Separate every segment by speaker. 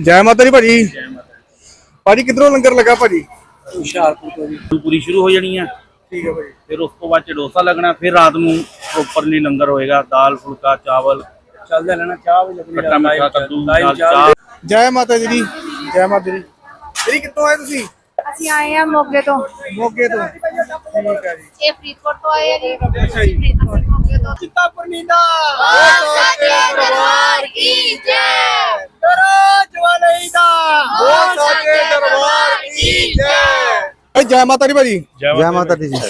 Speaker 1: ਜੈ ਮਾਤਾ ਦੀ ਭਾਜੀ। ਭਾਜੀ ਕਿਧਰੋਂ ਲੰਗਰ ਲੱਗਾ ਭਾਜੀ?
Speaker 2: ਹੁਸ਼ਿਆਰਪੁਰ ਤੋਂ ਜੀ।
Speaker 3: ਪੂਰੀ ਸ਼ੁਰੂ ਹੋ ਜਾਣੀ ਆ।
Speaker 1: ਠੀਕ ਹੈ ਭਾਜੀ।
Speaker 3: ਫਿਰ ਉਸ ਤੋਂ ਬਾਅਦ ਚ ਡੋਸਾ ਲੱਗਣਾ ਫਿਰ ਰਾਤ ਨੂੰ ਪ੍ਰੋਪਰਲੀ ਲੰਗਰ ਹੋਏਗਾ ਦਾਲ ਫੁਲਕਾ ਚਾਵਲ।
Speaker 2: ਚੱਲਦਾ ਲੈਣਾ ਚਾਹ ਵੀ ਲੱਗਣੀ
Speaker 3: ਖੱਟਾ ਮਿੱਠਾ ਕੱਦੂ
Speaker 2: ਚਾਹ।
Speaker 1: ਜੈ ਮਾਤਾ ਦੀ ਜੀ ਜੈ ਮਾਤਾ ਦੀ। ਜਿਹੜੀ ਕਿੱਥੋਂ ਆਏ ਤੁਸੀਂ?
Speaker 4: ਅਸੀਂ ਆਏ ਆ ਮੋਗੇ ਤੋਂ।
Speaker 1: ਮੋਗੇ ਤੋਂ। ਠੀਕ ਹੈ ਜੀ।
Speaker 4: ਇਹ ਫਰੀਦਕੋਟ ਤੋਂ ਆਏ ਆ ਜੀ।
Speaker 1: ਅੱਛਾ ਜੀ।
Speaker 4: ਅਸੀਂ ਮੋਗੇ ਤੋਂ।
Speaker 2: ਚਿੱਤਾਪੁਰ ਨੀਂਦਾ
Speaker 4: ਸਾਚੇ ਦਰਬਾਰ ਕੀ ਜੈ।
Speaker 2: ਦਰੋਜ ਵਾਲੇ ਦਾ
Speaker 1: ਹੋ ਸਕੇ ਦਰਬਾਰ ਕੀ ਜੈ। ਜੈ। ਮਾਤਾ ਦੀ ਭਾਜੀ।
Speaker 5: ਜੈ ਮਾਤਾ ਦੀ ਜੀ।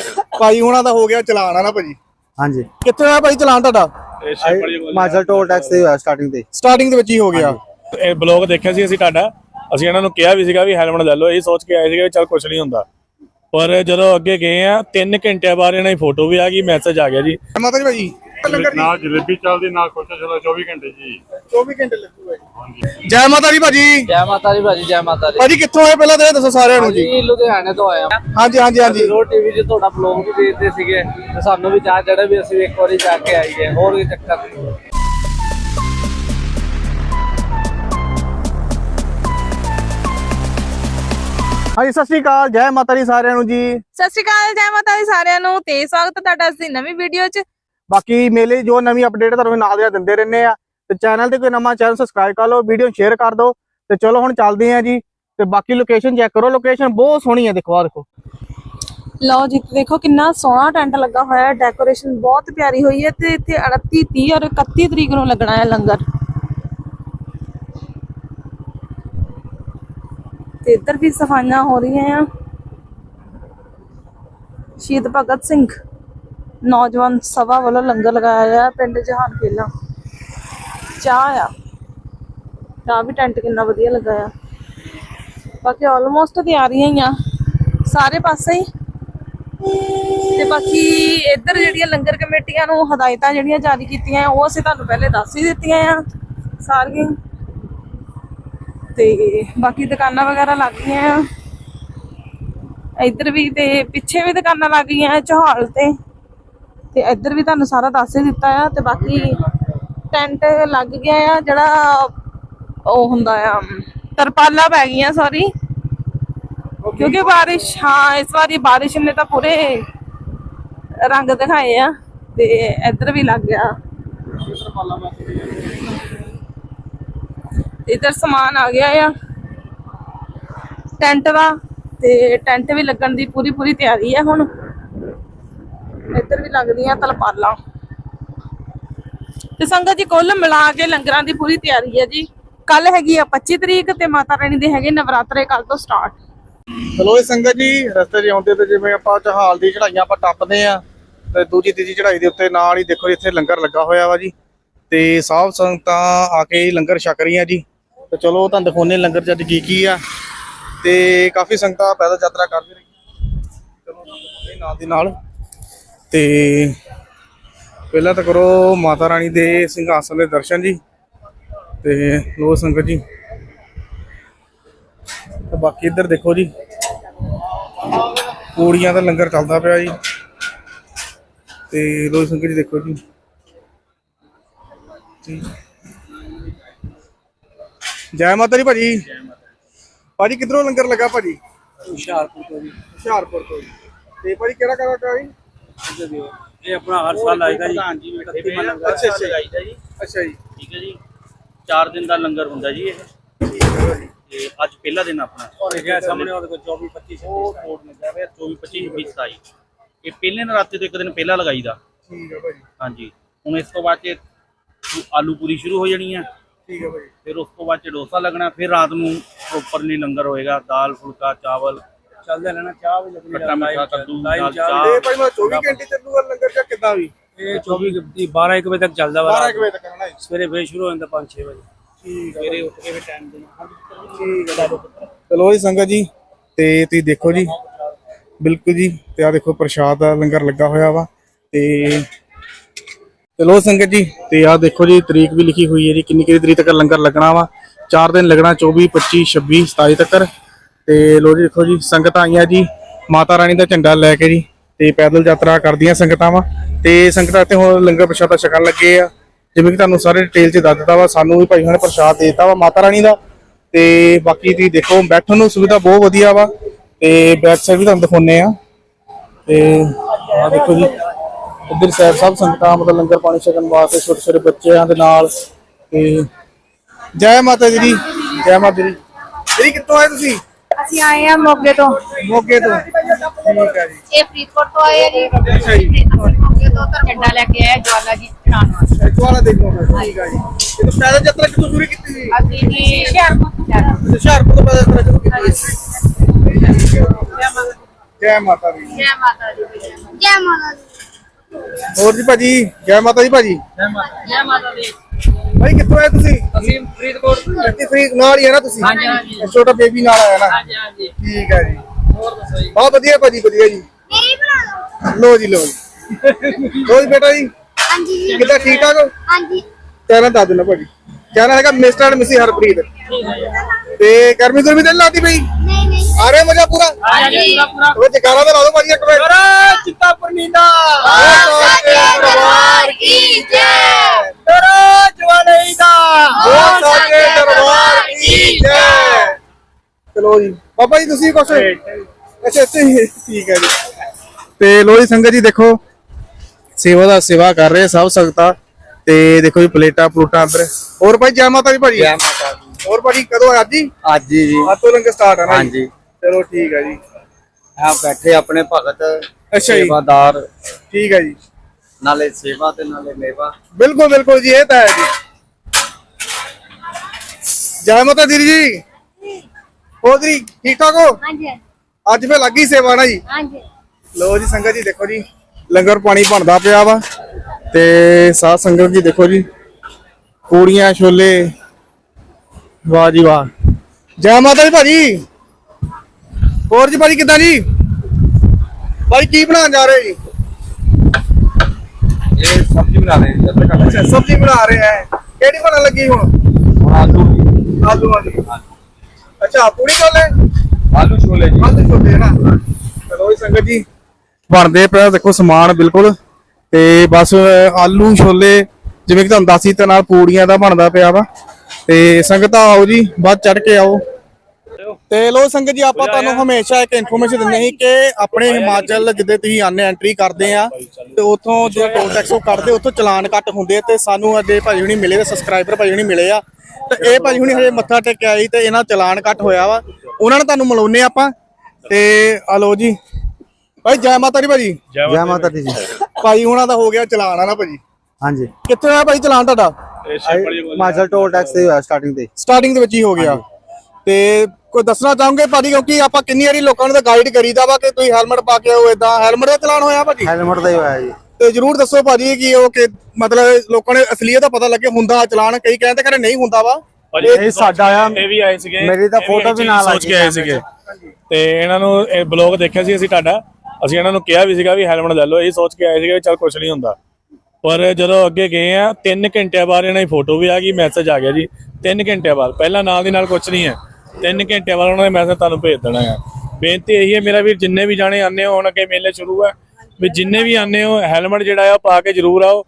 Speaker 1: ਭਾਈ ਹੁਣਾਂ ਦਾ ਹੋ ਗਿਆ ਚਲਾਨ ਆ ਨਾ ਭਾਜੀ?
Speaker 5: ਹਾਂਜੀ।
Speaker 1: ਕਿੱਥੇ ਹੋਇਆ ਭਾਈ ਚਲਾਨ ਤੁਹਾਡਾ?
Speaker 5: ਹਿਮਾਚਲ ਟੋਲ ਟੈਕਸ ਤੇ ਹੋਇਆ ਸਟਾਰਟਿੰਗ ਤੇ।
Speaker 1: ਸਟਾਰਟਿੰਗ ਦੇ ਵਿੱਚ ਹੀ ਹੋ ਗਿਆ।
Speaker 6: ਇਹ ਬਲੌਗ ਦੇਖਿਆ ਸੀ ਅਸੀਂ ਤੁਹਾਡਾ? ਅਸੀਂ ਇਹਨਾਂ ਨੂੰ ਕਿਹਾ ਵੀ ਸੀਗਾ ਵੀ ਹੈਲਮਟ ਲੈ ਲਓ ਇਹ ਸੋਚ ਕੇ ਆਏ ਸੀਗੇ ਵੀ ਚੱਲ ਕੁਝ ਨਹੀਂ ਹੁੰਦਾ। ਪਰ ਜਦੋਂ ਅੱਗੇ ਗਏ ਆ 3 ਘੰਟਿਆਂ ਬਾਅਦ ਇਹਨਾਂ ਦੀ ਫੋਟੋ ਵੀ ਆ ਗਈ ਮੈਸੇਜ ਆ ਗਿਆ ਜੀ।
Speaker 1: ਜੈ ਮਾਤਾ ਦੀ ਭਾਜੀ। ਲੰਗਰ ਜੀ
Speaker 7: ਨਾ ਜਲੇਬੀ ਚੱਲਦੀ ਨਾ ਕੁਛ ਚਲੋ 24 ਘੰਟੇ ਜੀ।
Speaker 1: 24 ਘੰਟੇ ਲੱਗੂਗਾ ਜੀ ਜੈ ਮਾਤਾ ਦੀ ਭਾਜੀ।
Speaker 2: ਜੈ ਮਾਤਾ ਦੀ ਭਾਜੀ ਜੈ ਮਾਤਾ ਦੀ।
Speaker 1: ਭਾਜੀ ਕਿੱਥੋਂ ਆਏ ਪਹਿਲਾਂ ਤੇ ਦੱਸੋ ਸਾਰਿਆਂ ਨੂੰ ਜੀ।
Speaker 2: ਜੀ ਲੁਧਿਆਣੇ ਤੋਂ ਆਇਆ
Speaker 1: ਹਾਂਜੀ ਹਾਂਜੀ ਹਾਂਜੀ।
Speaker 2: ਰੋ ਟੀਵੀ 'ਚ ਤੁਹਾਡਾ ਬਲੌਗ ਵੀ ਦੇਖਦੇ ਸੀਗੇ ਤੇ ਸਾਨੂੰ ਵੀ ਚਾਹ ਚੜ੍ਹੇ ਵੀ ਅਸੀਂ ਇੱਕ ਵਾਰੀ ਜਾ ਕੇ ਆਈਏ ਹੋਰ ਵੀ ਚੱਕਰ ਨਹੀਂ।
Speaker 1: ਹਾਂਜੀ ਸਤਿ ਸ਼੍ਰੀ ਅਕਾਲ ਜੈ ਮਾਤਾ ਦੀ ਸਾਰਿਆਂ ਨੂੰ ਜੀ।
Speaker 8: ਸਤਿ ਸ਼੍ਰੀ ਅਕਾਲ ਜੈ ਮਾਤਾ ਦੀ ਸਾਰਿਆਂ ਨੂੰ। ਤੇ ਸਵਾਗਤ ਹੈ ਤੁਹਾਡਾ ਅਸੀਂ ਨਵੀਂ ਵੀਡੀਓ 'ਚ।
Speaker 1: ਬਾਕੀ ਮੇਲੇ ਜੋ ਨਵੀਂ ਅਪਡੇਟ ਤੁਹਾਨੂੰ ਨਾਲ ਦੀਆਂ ਦਿੰਦੇ ਰਹਿੰਦੇ ਆ ਤੇ ਚੈਨਲ ਤੇ ਕੋਈ ਨਵਾਂ ਚੈਨਲ ਸਬਸਕ੍ਰਾਈਬ ਕਰ ਲਓ ਵੀਡੀਓ ਸ਼ੇਅਰ ਕਰ ਦਿਓ। ਤੇ ਚਲੋ ਹੁਣ ਚੱਲਦੇ ਆ ਜੀ। ਤੇ ਬਾਕੀ ਲੋਕੇਸ਼ਨ ਚੈੱਕ ਕਰੋ ਲੋਕੇਸ਼ਨ ਬਹੁਤ ਸੋਹਣੀ ਹੈ ਦੇਖੋ ਆ ਦੇਖੋ।
Speaker 8: ਲਓ ਜੀ ਦੇਖੋ ਕਿੰਨਾ ਸੋਹਣਾ ਟੈਂਟ ਲੱਗਾ ਹੋਇਆ ਹੈ ਡੈਕੋਰੇਸ਼ਨ ਬਹੁਤ ਪਿਆਰੀ ਹੋਈ ਹੈ। ਤੇ ਇੱਥੇ 38 30 ਔਰ 31 ਤਰੀਕ ਨੂੰ ਲੱਗਣਾ ਹੈ ਲੰਗਰ। ਤੇ ਇੱਧਰ ਵੀ ਸਫਾਈਆਂ ਹੋ ਰਹੀਆਂ ਆ। ਸ਼ਹੀਦ ਭਗਤ ਸਿੰਘ, ਨੌਜਵਾਨ ਸਭਾ ਵੱਲੋਂ ਲੰਗਰ ਲਗਾਇਆ ਹੈ ਪਿੰਡ ਜਹਾਨ ਖੇਲਾ ਚਾਹ ਆ। ਚਾਹ ਵੀ ਟੈਂਟ ਕਿੰਨਾ ਵਧੀਆ ਲੱਗਾ ਆ। ਬਾਕੀ ਆਲਮੋਸਟ ਤਿਆਰੀਆਂ ਹੀ ਆ। ਸਾਰੇ ਪਾਸੇ ਹੀ। ਤੇ ਬਾਕੀ ਇੱਧਰ ਜਿਹੜੀਆਂ ਲੰਗਰ ਕਮੇਟੀਆਂ ਨੂੰ ਹਦਾਇਤਾਂ ਜਿਹੜੀਆਂ ਜਾਰੀ ਕੀਤੀਆਂ ਉਹ ਅਸੀਂ ਤੁਹਾਨੂੰ ਪਹਿਲੇ ਦੱਸ ਹੀ ਦਿੱਤੀਆਂ ਆ। ਸਾਰੀਆਂ ਤੇ ਬਾਕੀ ਦੁਕਾਨਾਂ ਵਗੈਰਾ ਲੱਗ ਗਈਆਂ ਆ। ਇੱਧਰ ਵੀ ਤੇ ਪਿੱਛੇ ਵੀ ਦੁਕਾਨਾਂ ਲੱਗ ਗਈਆਂ ਆ ਚੌਹਾਲ ਤੇ। ਤੇ ਇੱਧਰ ਵੀ ਤੁਹਾਨੂੰ ਸਾਰਾ ਦੱਸ ਹੀ ਦਿੱਤਾ ਆ ਤੇ ਬਾਕੀ ਟੈਂਟ ਲੱਗ ਗਿਆ ਆ ਜਿਹੜਾ ਉਹ ਹੁੰਦਾ ਆ, ਤਰਪਾਲਾ ਪੈ ਗਈਆਂ ਸੌਰੀ। ਕਿਉਂਕਿ ਬਾਰਿਸ਼, ਹਾਂ, ਇਸ ਵਾਰੀ ਬਾਰਿਸ਼ ਨੇ ਤਾਂ ਪੂਰੇ ਰੰਗ ਦਿਖਾਏ ਆ ਤੇ ਇੱਧਰ ਵੀ ਲੱਗ ਗਿਆ। ਇਧਰ ਸਮਾਨ ਆ ਗਿਆ ਆ। ਟੈਂਟ ਦਾ ਤੇ ਟੈਂਟ ਵੀ ਲੱਗਣ ਦੀ ਪੂਰੀ ਪੂਰੀ ਤਿਆਰੀ ਹੈ ਹੁਣ। ਇੱਧਰ ਵੀ ਲੱਗਦੀਆਂ ਤਲਪਾਲਾਂ। ਤੇ ਸੰਗਤ ਜੀ ਕੁੱਲ ਮਿਲਾ ਕੇ ਲੰਗਰਾਂ ਦੀ ਪੂਰੀ ਤਿਆਰੀ ਹੈ ਜੀ। ਕੱਲ ਹੈਗੀ ਆ 25 ਤਰੀਕ ਤੇ ਮਾਤਾ ਰਾਣੀ ਦੇ ਹੈਗੇ ਨਵਰਾਤਰੇ ਕੱਲ ਤੋਂ ਸਟਾਰਟ
Speaker 1: ਹਲੋ ਸੰਗਤ ਜੀ, ਰਸਤੇ 'ਚ ਆਉਂਦੇ ਤੇ ਜਿਵੇਂ ਆਪਾਂ ਚਹਾਲ ਦੀ ਚੜਾਈਆਂ ਆਪਾਂ ਟੱਪਦੇ ਆ, ਤੇ ਦੂਜੀ ਤੀਜੀ ਚੜਾਈ ਦੇ ਉੱਤੇ ਨਾਲ ਹੀ ਦੇਖੋ ਇੱਥੇ ਲੰਗਰ ਲੱਗਾ ਹੋਇਆ ਵਾ ਜੀ। ਤੇ ਸਾਧ ਸੰਗਤਾਂ ਆ ਕੇ ਲੰਗਰ ਛਕ ਰਹੀਆਂ ਜੀ। ਤੇ ਚਲੋ ਤੁਹਾਨੂੰ ਦਿਖਾਉਂਦੇ ਲੰਗਰ ਚ ਅੱਜ ਕੀ ਕੀ ਆ। ਤੇ ਕਾਫੀ ਸੰਗਤਾਂ ਪੈਦਲ ਯਾਤਰਾ ਕਰ ਵੀ ਰਹੀਆਂ। ਚਲੋ, ਇਹ ਨਾਲ ਦੀ ਨਾਲ। ਤੇ ਪਹਿਲਾਂ ਤਾਂ ਕਰੋ ਮਾਤਾ ਰਾਣੀ ਦੇ ਸਿੰਘਾਸਨ ਦੇ ਦਰਸ਼ਨ ਜੀ। ਤੇ ਲੋ ਸੰਗਤ ਜੀ। ਤੇ ਬਾਕੀ ਇੱਧਰ ਦੇਖੋ ਜੀ। ਪੂੜੀਆਂ ਦਾ ਲੰਗਰ ਚੱਲਦਾ ਪਿਆ ਜੀ। ਤੇ ਲੋ ਸੰਗਤ ਜੀ ਦੇਖੋ ਜੀ। ਜੀ। ਜੈ ਮਾਤਾ ਦੀ ਭਾਜੀ। ਭਾਜੀ ਕਿਧਰੋਂ ਲੰਗਰ ਲੱਗਾ ਭਾਜੀ?
Speaker 2: ਹੁਸ਼ਿਆਰਪੁਰ ਤੋਂ ਜੀ।
Speaker 1: ਹੁਸ਼ਿਆਰਪੁਰ ਤੋਂ ਜੀ। ਤੇ ਭਾਜੀ ਕਿਹੜਾ ਕਿਹੜਾ ਜੀ?
Speaker 2: ਇਹ ਆਪਣਾ ਹਰ ਸਾਲ ਆਏਗਾ ਜੀ।
Speaker 3: ਪ੍ਰਧਾਨ ਜੀ ਬੈਠੇ ਵੀ ਆ।
Speaker 1: ਅੱਛਾ, ਅੱਛਾ।
Speaker 3: ਲਗਾਈਦਾ ਜੀ।
Speaker 1: ਅੱਛਾ ਜੀ।
Speaker 3: ਠੀਕ ਹੈ ਜੀ। 4 ਦਿਨ ਦਾ ਲੰਗਰ ਹੁੰਦਾ ਜੀ ਇਹ। ਤੇ ਅੱਜ ਪਹਿਲਾ ਦਿਨ ਆਪਣਾ।
Speaker 2: ਔਰ ਇਹ ਸਾਹਮਣੇ ਉਹਦੇ ਕੋਲ 24 25
Speaker 3: ਉਹ ਕੋਡ ਲੱਗਾ ਹੋਇਆ 24 25 26 27 ਇਹ ਪਹਿਲੇ ਨਰਾਤੇ ਤੋਂ ਇੱਕ ਦਿਨ ਪਹਿਲਾਂ ਲਗਾਈਦਾ।
Speaker 1: ਠੀਕ ਹੈ ਭਾਜੀ।
Speaker 3: ਹਾਂਜੀ। ਹੁਣ ਇਸ ਤੋਂ ਬਾਅਦ ਚ ਆਲੂ ਪੂਰੀ ਸ਼ੁਰੂ ਹੋ ਜਾਣੀ ਆ।
Speaker 1: ਠੀਕ ਹੈ ਭਾਜੀ
Speaker 3: ਫਿਰ ਉਸ ਤੋਂ ਬਾਅਦ ਚ ਡੋਸਾ ਲੱਗਣਾ ਫਿਰ ਰਾਤ ਨੂੰ ਪ੍ਰੋਪਰਲੀ ਲੰਗਰ ਹੋਏਗਾ ਦਾਲ ਫੁਲਕਾ ਚਾਵਲ।
Speaker 2: ਚੱਲਦਾ ਲੈਣਾ ਚਾਹ ਵੀ ਲੱਗਣੀ
Speaker 3: ਖੱਟਾ ਮਿੱਠਾ ਕੱਦੂ ਨਾਲ
Speaker 2: ਚਾਹ।
Speaker 1: ਤੇ ਭਾਈ ਮੈਂ 24 ਘੰਟੇ ਚੱਲੂਗਾ ਲੰਗਰ ਜਾਂ ਕਿੱਦਾਂ ਵੀ?
Speaker 2: ਇਹ 24 ਦੀ 12 1 ਵਜੇ ਤੱਕ ਚੱਲਦਾ ਵਾ
Speaker 1: 12 ਵਜੇ ਤੱਕ ਕਰਨਾ ਹੈ
Speaker 2: ਸਵੇਰੇ ਫੇਰ ਸ਼ੁਰੂ ਹੋ ਜਾਂਦਾ 5 6 ਵਜੇ।
Speaker 1: ਠੀਕ ਹੈ
Speaker 3: ਸਵੇਰੇ ਉੱਠ ਕੇ ਵੀ ਟਾਈਮ ਦੇਣਾ।
Speaker 1: ਠੀਕ ਹੈ ਚਲੋ ਜੀ ਸੰਗਤ ਜੀ ਤੇ ਤੁਸੀਂ ਦੇਖੋ ਜੀ। ਬਿਲਕੁਲ ਜੀ ਤੇ ਆ ਦੇਖੋ ਪ੍ਰਸ਼ਾਦ ਦਾ ਲੰਗਰ ਲੱਗਾ ਹੋਇਆ ਵਾ ਤੇ ਲੋ ਸੰਗਤ ਜੀ, ਤੇ ਆ ਦੇਖੋ ਜੀ, ਤਰੀਕ ਵੀ ਲਿਖੀ ਹੋਈ ਹੈ ਜੀ, ਕਿੰਨੀ ਕਿੰਨੀ ਤਰੀਕ ਤੱਕ ਲੰਗਰ ਲੱਗਣਾ ਵਾ। 4 ਦਿਨ ਲੱਗਣਾ 24 25 26 27 ਤੱਕ। ਤੇ ਲੋ ਜੀ, ਦੇਖੋ ਜੀ, ਸੰਗਤਾਂ ਆਈਆਂ ਜੀ, ਮਾਤਾ ਰਾਣੀ ਦਾ ਝੰਡਾ ਲੈ ਕੇ ਜੀ, ਤੇ ਪੈਦਲ ਯਾਤਰਾ ਕਰਦੀਆਂ ਸੰਗਤਾਂ ਵਾ। ਤੇ ਸੰਗਤਾਂ ਤੇ ਹੁਣ ਲੰਗਰ ਪ੍ਰਸ਼ਾਦਾ ਛਕਣ ਲੱਗੇ ਆ। ਜਿਵੇਂ ਕਿ ਤੁਹਾਨੂੰ ਸਾਰੇ ਡਿਟੇਲ ਚ ਦੱਸ ਦਿੱਤਾ ਵਾ, ਸਾਨੂੰ ਵੀ ਭਾਈ ਹੁਣੇ ਪ੍ਰਸ਼ਾਦ ਦੇ ਦਿੱਤਾ ਵਾ ਮਾਤਾ ਰਾਣੀ ਦਾ। ਤੇ ਬਾਕੀ ਤੁਸੀਂ ਦੇਖੋ, ਬੈਠਣ ਨੂੰ ਸੁਵਿਧਾ ਬਹੁਤ ਵਧੀਆ ਵਾ। ਤੇ ਬੈਕ ਸਾਈਡ ਵੀ ਤੁਹਾਨੂੰ ਦਿਖਾਉਨੇ ਆ। ਤੇ ਆ ਦੇਖੋ ਜੀ। ਇੱਧਰ ਸਾਈਡ ਸਭ ਸੰਗਤਾਂ ਮਤਲਬ ਲੰਗਰ ਪਾਣੀ ਛਕਣ ਵਾਸਤੇ ਛੋਟੇ ਛੋਟੇ ਬੱਚਿਆਂ ਦੇ ਨਾਲ ਤੇ ਜੈ ਮਾਤਾ ਦੀ ਜੀ ਜੈ ਮਾਤਾ ਦੀ। ਜੀ ਕਿੱਥੋਂ ਆਏ ਤੁਸੀਂ?
Speaker 4: ਅਸੀਂ ਆਏ ਆ ਮੋਗੇ ਤੋਂ।
Speaker 1: ਮੋਗੇ ਤੋਂ। ਠੀਕ ਹੈ ਜੀ।
Speaker 4: ਇਹ ਫਰੀਦਕੋਟ ਤੋਂ ਆਏ ਆ ਜੀ।
Speaker 1: ਅੱਛਾ ਜੀ।
Speaker 4: ਮੋਗੇ ਤੋਂ ਤਾਂ ਝੰਡਾ ਲੈ ਕੇ ਆਏ ਜਵਾਲਾ ਜੀ ਚੜਾਉਣ ਵਾਸਤੇ।
Speaker 1: ਦੁਆਰਾ ਦੇਖੋ ਠੀਕ ਹੈ ਜੀ। ਇਹ ਤਾਂ ਪੈਦਲ ਯਾਤਰਾ ਕਿੱਥੋਂ ਸ਼ੁਰੂ ਕੀਤੀ ਸੀ?
Speaker 4: ਅਸੀਂ ਜੀ ਹੁਸ਼ਿਆਰਪੁਰ
Speaker 1: ਹੁਸ਼ਿਆਰਪੁਰ ਤੋਂ ਪੈਦਲ ਯਾਤਰਾ ਸ਼ੁਰੂ ਕੀਤੀ ਸੀ? ਜੈ ਮਾਤਾ ਦੀ
Speaker 4: ਜੈ ਮਾਤਾ ਦੀ। ਜੈ ਮਾਤਾ ਦੀ।
Speaker 1: ਹੋਰ ਜੀ ਭਾਜੀ ਜੈ ਮਾਤਾ ਦੀ ਭਾਜੀ।
Speaker 2: ਜੈ ਮਾਤਾ ਦੀ।
Speaker 1: ਭਾਈ ਕਿੱਥੋਂ ਆਏ ਤੁਸੀਂ?
Speaker 2: ਅਸੀਂ ਫਰੀਦਕੋਟ
Speaker 1: ਇੱਥੇ ਫਰੀਦ ਨਾਲ ਹੀ ਹੈ ਨਾ ਤੁਸੀਂ?
Speaker 2: ਹਾਂਜੀ, ਹਾਂਜੀ।
Speaker 1: ਛੋਟਾ ਬੇਬੀ ਨਾਲ ਆਇਆ ਨਾ?
Speaker 2: ਹਾਂਜੀ ਹਾਂਜੀ।
Speaker 1: ਠੀਕ ਹੈ ਜੀ।
Speaker 2: ਹੋਰ ਦੱਸੋ ਜੀ?
Speaker 1: ਬਹੁਤ ਵਧੀਆ ਭਾਜੀ ਵਧੀਆ ਜੀ।
Speaker 4: ਮੇਰੀ ਬਣਾ ਲਓ।
Speaker 1: ਲੋ ਜੀ ਲੋ ਜੀ। ਲੋ ਜੀ ਬੇਟਾ ਜੀ।
Speaker 4: ਹਾਂਜੀ ਜੀ।
Speaker 1: ਕਿੱਦਾਂ ਠੀਕ ਠਾਕ ਹੋ?
Speaker 4: ਹਾਂਜੀ।
Speaker 1: ਚੈਨਲ ਦੱਸ ਦਿੰਦਾ ਭਾਜੀ। ਚੈਨਲ ਹੈਗਾ ਮਿਸਟਰ ਐਂਡ ਮਿਸੀ ਹਰਪ੍ਰੀਤ। ਤੇ ਗਰਮੀ ਗੁਰਮੀ ਤੇ ਲੱਗਦੀ ਪਈ?
Speaker 4: ਨਹੀਂ ਨਹੀਂ।
Speaker 1: ਆ ਰਿਹਾ ਮਜ਼ਾ ਪੂਰਾ? ਉਹ ਜਕਾਰਾ ਤਾਂ ਲਾ ਦੋ ਭਾਜੀ ਇੱਕ ਮਿੰਟ।
Speaker 2: ਚਿੱਤਾਪੁਰ ਨੀਂਦਾ।
Speaker 4: ਸੱਚੇ ਦਰਬਾਰ ਕੀ ਜੈ।
Speaker 2: ਤੇਰਾ ਜਵਾਲੇ ਦਾ
Speaker 1: ਬੋਲ ਸਾਚੇ ਦਰਬਾਰ ਕੀ ਜੈ। ਚਲੋ ਜੀ। ਬਾਬਾ ਜੀ ਤੁਸੀਂ ਕੁਛ? ਅੱਛਾ ਠੀਕ ਹੈ ਜੀ। ਤੇ ਲੋਹੜੀ ਸੰਗਤ ਜੀ ਦੇਖੋ। ਸੇਵਾ ਦਾ ਸੇਵਾ ਕਰ ਰਹੇ ਸਭ ਸੰਗਤਾਂ। ਤੇ ਦੇਖੋ ਜੀ ਪਲੇਟਾਂ ਪਲੂਟਾਂ ਅੰਦਰ। ਹੋਰ ਭਾਈ ਜੈ ਮਾਤਾ ਦੀ ਭਾਜੀ।
Speaker 5: ਜੈ ਮਾਤਾ ਦੀ।
Speaker 1: ਹੋਰ ਭਾਜੀ ਕਦੋਂ ਅੱਜ ਹੀ?
Speaker 5: ਅੱਜ ਹੀ ਜੀ।
Speaker 1: ਅੱਜ ਤੋਂ ਲੰਗਰ ਸਟਾਰਟ ਹੈ ਨਾ ਜੀ?
Speaker 5: ਹਾਂਜੀ।
Speaker 1: ਚਲੋ ਠੀਕ ਹੈ ਜੀ।
Speaker 5: ਆ ਬੈਠੇ ਆਪਣੇ ਭਗਤ
Speaker 1: ਅੱਛਾ ਜੀ।
Speaker 5: ਸੇਵਾਦਾਰ।
Speaker 1: ਠੀਕ ਹੈ ਜੀ।
Speaker 5: ਨਾਲੇ ਸੇਵਾ ਤੇ ਨਾਲੇ ਮੇਵਾ।
Speaker 1: ਬਿਲਕੁਲ ਬਿਲਕੁਲ ਜੀ ਇਹ ਤਾਂ ਹੈ ਜੀ। ਜੈ ਮਾਤਾ ਦੀ ਜੀ। ਹੋਰ ਜੀ ਠੀਕ ਠਾਕ ਹੋ?
Speaker 4: ਹਾਂਜੀ।
Speaker 1: ਅੱਜ ਫੇ ਲੱਗੀ ਸੇਵਾ ਨਾ ਜੀ।
Speaker 4: ਹਾਂਜੀ।
Speaker 1: ਲੋ ਜੀ ਸੰਗਤ ਜੀ ਦੇਖੋ ਜੀ ਲੰਗਰ ਪਾਣੀ ਬਣਦਾ ਪਿਆ ਵਾ। ਤੇ ਸਾਧ ਸੰਗਤ ਜੀ ਦੇਖੋ ਜੀ ਪੂੜੀਆਂ ਛੋਲੇ ਵਾਹ ਜੀ ਵਾਹ। ਜੈ ਮਾਤਾ ਦੀ ਭਾਜੀ। ਹੋਰ ਜੀ ਭਾਜੀ ਕਿੱਦਾਂ ਜੀ? ਭਾਈ ਕੀ ਬਣਾਉਣ ਜਾ ਰਹੇ ਜੀ?
Speaker 5: ਇਹ ਸਬਜ਼ੀ ਬਣਾ ਰਹੇ ਜਦ ਤੱਕ
Speaker 1: ਅੱਛਾ ਸਬਜ਼ੀ ਬਣਾ ਰਹੇ ਹੈ। ਕਿਹੜੀ ਬਣਨ ਲੱਗੀ ਹੁਣ?
Speaker 5: ਆਲੂ
Speaker 1: ਆਲੂਆਂ ਦੀ ਅੱਛਾ ਪੂੜੀ ਛੋਲੇ?
Speaker 5: ਆਲੂ ਛੋਲੇ ਜੀ।
Speaker 1: ਆਲੂ ਛੋਲੇ ਨਾ। ਚਲੋ ਜੀ ਸੰਗਤ ਜੀ। ਬਣਦੇ ਪਿਆ ਦੇਖੋ ਸਮਾਨ ਬਿਲਕੁਲ। ਤੇ ਬਸ ਆਲੂ ਛੋਲੇ ਜਿਵੇਂ ਕਿ ਤੁਹਾਨੂੰ ਦੱਸੀ ਤੇ ਨਾਲ ਪੂੜੀਆਂ ਦਾ ਬਣਦਾ ਪਿਆ ਵਾ। ਤੇ ਸੰਗਤਾਂ ਆਓ ਜੀ ਬਾਅਦ ਚੜ ਕੇ ਆਓ। ਤੇ ਲੋ ਸੰਗਤ ਜੀ ਆਪਾਂ ਤੁਹਾਨੂੰ ਹਮੇਸ਼ਾ ਇੱਕ ਇਨਫੋਰਮੇਸ਼ਨ ਦਿੰਦੇ ਸੀ ਕਿ ਆਪਣੇ ਹਿਮਾਚਲ ਜਿੱਦੇ ਤੁਸੀਂ ਆਨੇ ਐਂਟਰੀ ਕਰਦੇ ਆ ਤੇ ਉਥੋਂ ਜੋ ਟੋਲ ਟੈਕਸ ਉਹ ਕੱਢਦੇ ਉਥੋਂ ਚਲਾਨ ਕੱਟ ਹੁੰਦੇ ਤੇ ਸਾਨੂੰ ਅੱਡੇ ਭਾਜੀ ਹੁਣੀ ਮਿਲੇ ਤੇ ਸਬਸਕ੍ਰਾਈਬਰ ਭਾਜੀ ਹੁਣੀ ਮਿਲੇ ਆ। ਤੇ ਇਹ ਭਾਜੀ ਹੁਣੀ ਹਜੇ ਮੱਥਾ ਟੇਕਿਆ ਆਈ ਤੇ ਇਹਨਾਂ ਚਲਾਨ ਕੱਟ ਹੋਇਆ ਵਾ। ਉਹਨਾਂ ਨੇ ਤੁਹਾਨੂੰ ਮਿਲਾਉਨੇ ਆਪਾਂ। ਤੇ ਆ ਲੋ ਜੀ। ਭਾਈ ਜੈ ਮਾਤਾ ਦੀ ਭਾਜੀ।
Speaker 5: ਜੈ ਮਾਤਾ ਦੀ। ਜੀ
Speaker 1: ਭਾਈ ਹੁਣਾਂ ਦਾ ਹੋ ਗਿਆ ਚਲਾਨ ਆ ਨਾ ਭਾਜੀ?
Speaker 5: ਹਾਂਜੀ।
Speaker 1: ਕਿੱਥੇ ਆ ਭਾਈ ਚਲਾਨ ਤੁਹਾਡਾ?
Speaker 5: ਹਿਮਾਚਲ ਟੋਲ ਟੈਕਸ ਤੇ ਹੋਇਆ ਸਟਾਰਟਿੰਗ ਤੇ।
Speaker 1: ਸਟਾਰਟਿੰਗ ਦੇ ਵਿੱਚ ਹੀ ਹੋ ਗਿਆ। ਤੇ ਕੋਈ ਦੱਸਣਾ ਚਾਹੋਗੇ ਭਾਜੀ ਕਿਉਂਕਿ ਆਪਾਂ ਕਿੰਨੀ ਵਾਰੀ ਲੋਕਾਂ ਨੂੰ ਤਾਂ ਗਾਈਡ ਕਰੀਦਾ ਵਾ ਕਿ ਤੁਸੀਂ ਹੈਲਮਟ ਪਾ ਕੇ ਆਓ ਇਦਾਂ ਹੈਲਮਟ ਦਾ ਚਲਾਨ ਹੋਇਆ ਭਾਜੀ?
Speaker 5: ਹੈਲਮਟ ਦਾ ਹੀ ਹੋਇਆ ਜੀ।
Speaker 1: ਤੇ ਜਰੂਰ ਦੱਸੋ ਭਾਜੀ ਕਿ ਉਹ ਕਿ ਮਤਲਬ ਲੋਕਾਂ ਨੇ ਅਸਲੀਅਤ ਦਾ ਪਤਾ ਲੱਗੇ ਹੁੰਦਾ ਚਲਾਨ ਕਈ ਕਹਿੰਦੇ ਖਰੇ ਨਹੀਂ ਹੁੰਦਾ ਵਾ।
Speaker 5: ਇਹ ਸਾਡਾ ਆ।
Speaker 6: ਇਹ ਵੀ ਆਏ ਸੀਗੇ।
Speaker 5: ਮੇਰੀ ਤਾਂ
Speaker 6: ਇਹ ਵੀ
Speaker 5: ਨਾਲ ਆ
Speaker 6: ਸੋਚ
Speaker 5: ਗਈ
Speaker 6: ਕੇ ਆਏ ਸੀਗੇ। ਤੇ ਇਹਨਾਂ ਨੂੰ ਇਹ ਬਲੌਗ ਦੇਖਿਆ ਸੀ ਅਸੀਂ ਤੁਹਾਡਾ। ਅਸੀਂ ਇਹਨਾਂ ਨੂੰ ਕਿਹਾ ਵੀ ਸੀਗਾ ਵੀ ਹੈਲਮਟ ਲੈ ਲਓ ਇਹ ਸੋਚ ਕੇ ਆਏ ਸੀਗੇ ਚੱਲ ਕੁਝ ਨਹੀਂ ਹੁੰਦਾ। ਪਰ ਜਦੋਂ ਅੱਗੇ ਗਏ ਆ 3 ਘੰਟਿਆਂ ਬਾਅਦ ਇਹਨਾਂ ਦੀ ਫੋਟੋ ਵੀ ਆ ਗਈ ਮੈਸੇਜ ਆ ਗਿਆ ਜੀ। 3 ਘੰਟਿਆਂ ਬਾਅਦ, ਪਹਿਲਾਂ ਨਾਲ ਦੀ ਨਾਲ ਕੁਝ ਨਹੀਂ ਹੈ। 3 ਘੰਟਿਆਂ ਬਾਅਦ ਉਹਨਾਂ ਨੇ ਮੈਸੇਜ ਤੁਹਾਨੂੰ ਭੇਜ ਦੇਣਾ ਹੈ ਬੇਨਤੀ ਇਹੀ ਹੈ, ਮੇਰਾ ਵੀਰ, ਜਿੰਨੇ ਵੀ ਜਾਣੇ ਆਨੇ ਹੋ, ਹੁਣ ਅੱਗੇ ਮੇਲੇ ਸ਼ੁਰੂ ਹੈ ਵੀ ਜਿੰਨੇ ਵੀ ਆਨੇ ਹੋ ਹੈਲਮਟ ਜਿਹੜਾ ਆ, ਉਹ ਪਾ ਕੇ ਜ਼ਰੂਰ ਆਓ।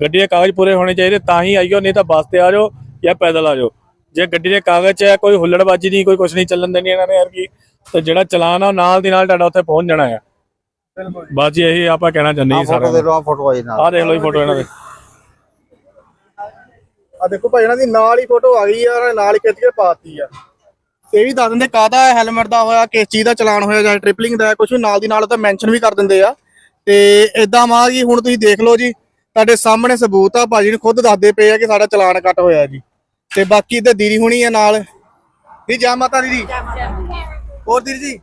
Speaker 6: ਗੱਡੀ ਦੇ ਕਾਗਜ਼ ਪੂਰੇ ਹੋਣੇ ਚਾਹੀਦੇ, ਤਾਂ ਹੀ ਆਈਓ, ਨਹੀਂ ਤਾਂ ਬੱਸ ਤੇ ਆ ਜਾਓ ਜਾਂ ਪੈਦਲ ਆ ਜਾਓ। ਜੇ ਗੱਡੀ ਦੇ ਕਾਗਜ਼ 'ਚ ਹੈ ਕੋਈ ਹੁੱਲੜਬਾਜੀ ਨਹੀਂ, ਕੋਈ ਕੁਝ ਨਹੀਂ, ਚੱਲਣ ਦੇਣੀ ਇਹਨਾਂ ਨੇ ਯਾਰ ਕੀ। ਤੇ ਜਿਹੜਾ ਚਲਾਨ ਆ, ਉਹ ਨਾਲ ਦੀ ਨਾਲ ਤੁਹਾਡਾ ਉੱਥੇ ਪਹੁੰਚ ਜਾਣਾ ਆ। ਬਸ ਜੀ। ਇਹੀ ਆਪਾਂ ਕਹਿਣਾ ਚਾਹੁੰਦੇ
Speaker 5: ਆ
Speaker 6: ਜੀ
Speaker 5: ਫੋਟੋ ਦੇ ਲੋ ਆ ਫੋਟੋ ਆਈ ਨਾਲ।
Speaker 6: ਆਹ ਦੇਖ ਲਓ ਜੀ ਫੋਟੋ ਇਹਨਾਂ ਦੇ।
Speaker 1: ਆ ਦੇਖੋ ਭਾਈ ਇਹਨਾਂ ਦੀ ਨਾਲ ਹੀ ਫੋਟੋ ਆ ਗਈ ਆ ਉਹਨਾਂ ਨੇ ਨਾਲ ਹੀ ਖਿੱਚ ਕੇ ਪਾਤੀ ਆ। ਇਹ ਵੀ ਦੱਸ ਦਿੰਦੇ ਕਾਹਦਾ ਹੈਲਮਟ ਦਾ ਹੋਇਆ ਕਿਸ ਚੀਜ਼ ਦਾ ਚਲਾਨ ਹੋਇਆ ਜਾਂ ਟ੍ਰਿਪਲਿੰਗ ਦਾ ਕੁਝ ਨਾਲ ਦੀ ਨਾਲ ਤਾਂ ਮੈਂਸ਼ਨ ਵੀ ਕਰ ਦਿੰਦੇ ਆ। ਤੇ ਇਦਾਂ ਮਾ ਜੀ ਹੁਣ ਤੁਸੀਂ ਦੇਖ ਲਓ ਜੀ ਤੁਹਾਡੇ ਸਾਹਮਣੇ ਸਬੂਤ ਆ ਭਾਜੀ ਨੇ ਖੁਦ ਦੱਸਦੇ ਪਏ ਆ ਕਿ ਸਾਡਾ ਚਲਾਨ ਕੱਟ ਹੋਇਆ ਜੀ। ਤੇ ਬਾਕੀ ਤੇ ਦੀਦੀ ਹੁਣੀ ਆ ਨਾਲ। ਜੀ ਜੈ ਮਾਤਾ ਦੀ ਜੀ। ਹੋਰ ਦੀਦੀ ਜੀ?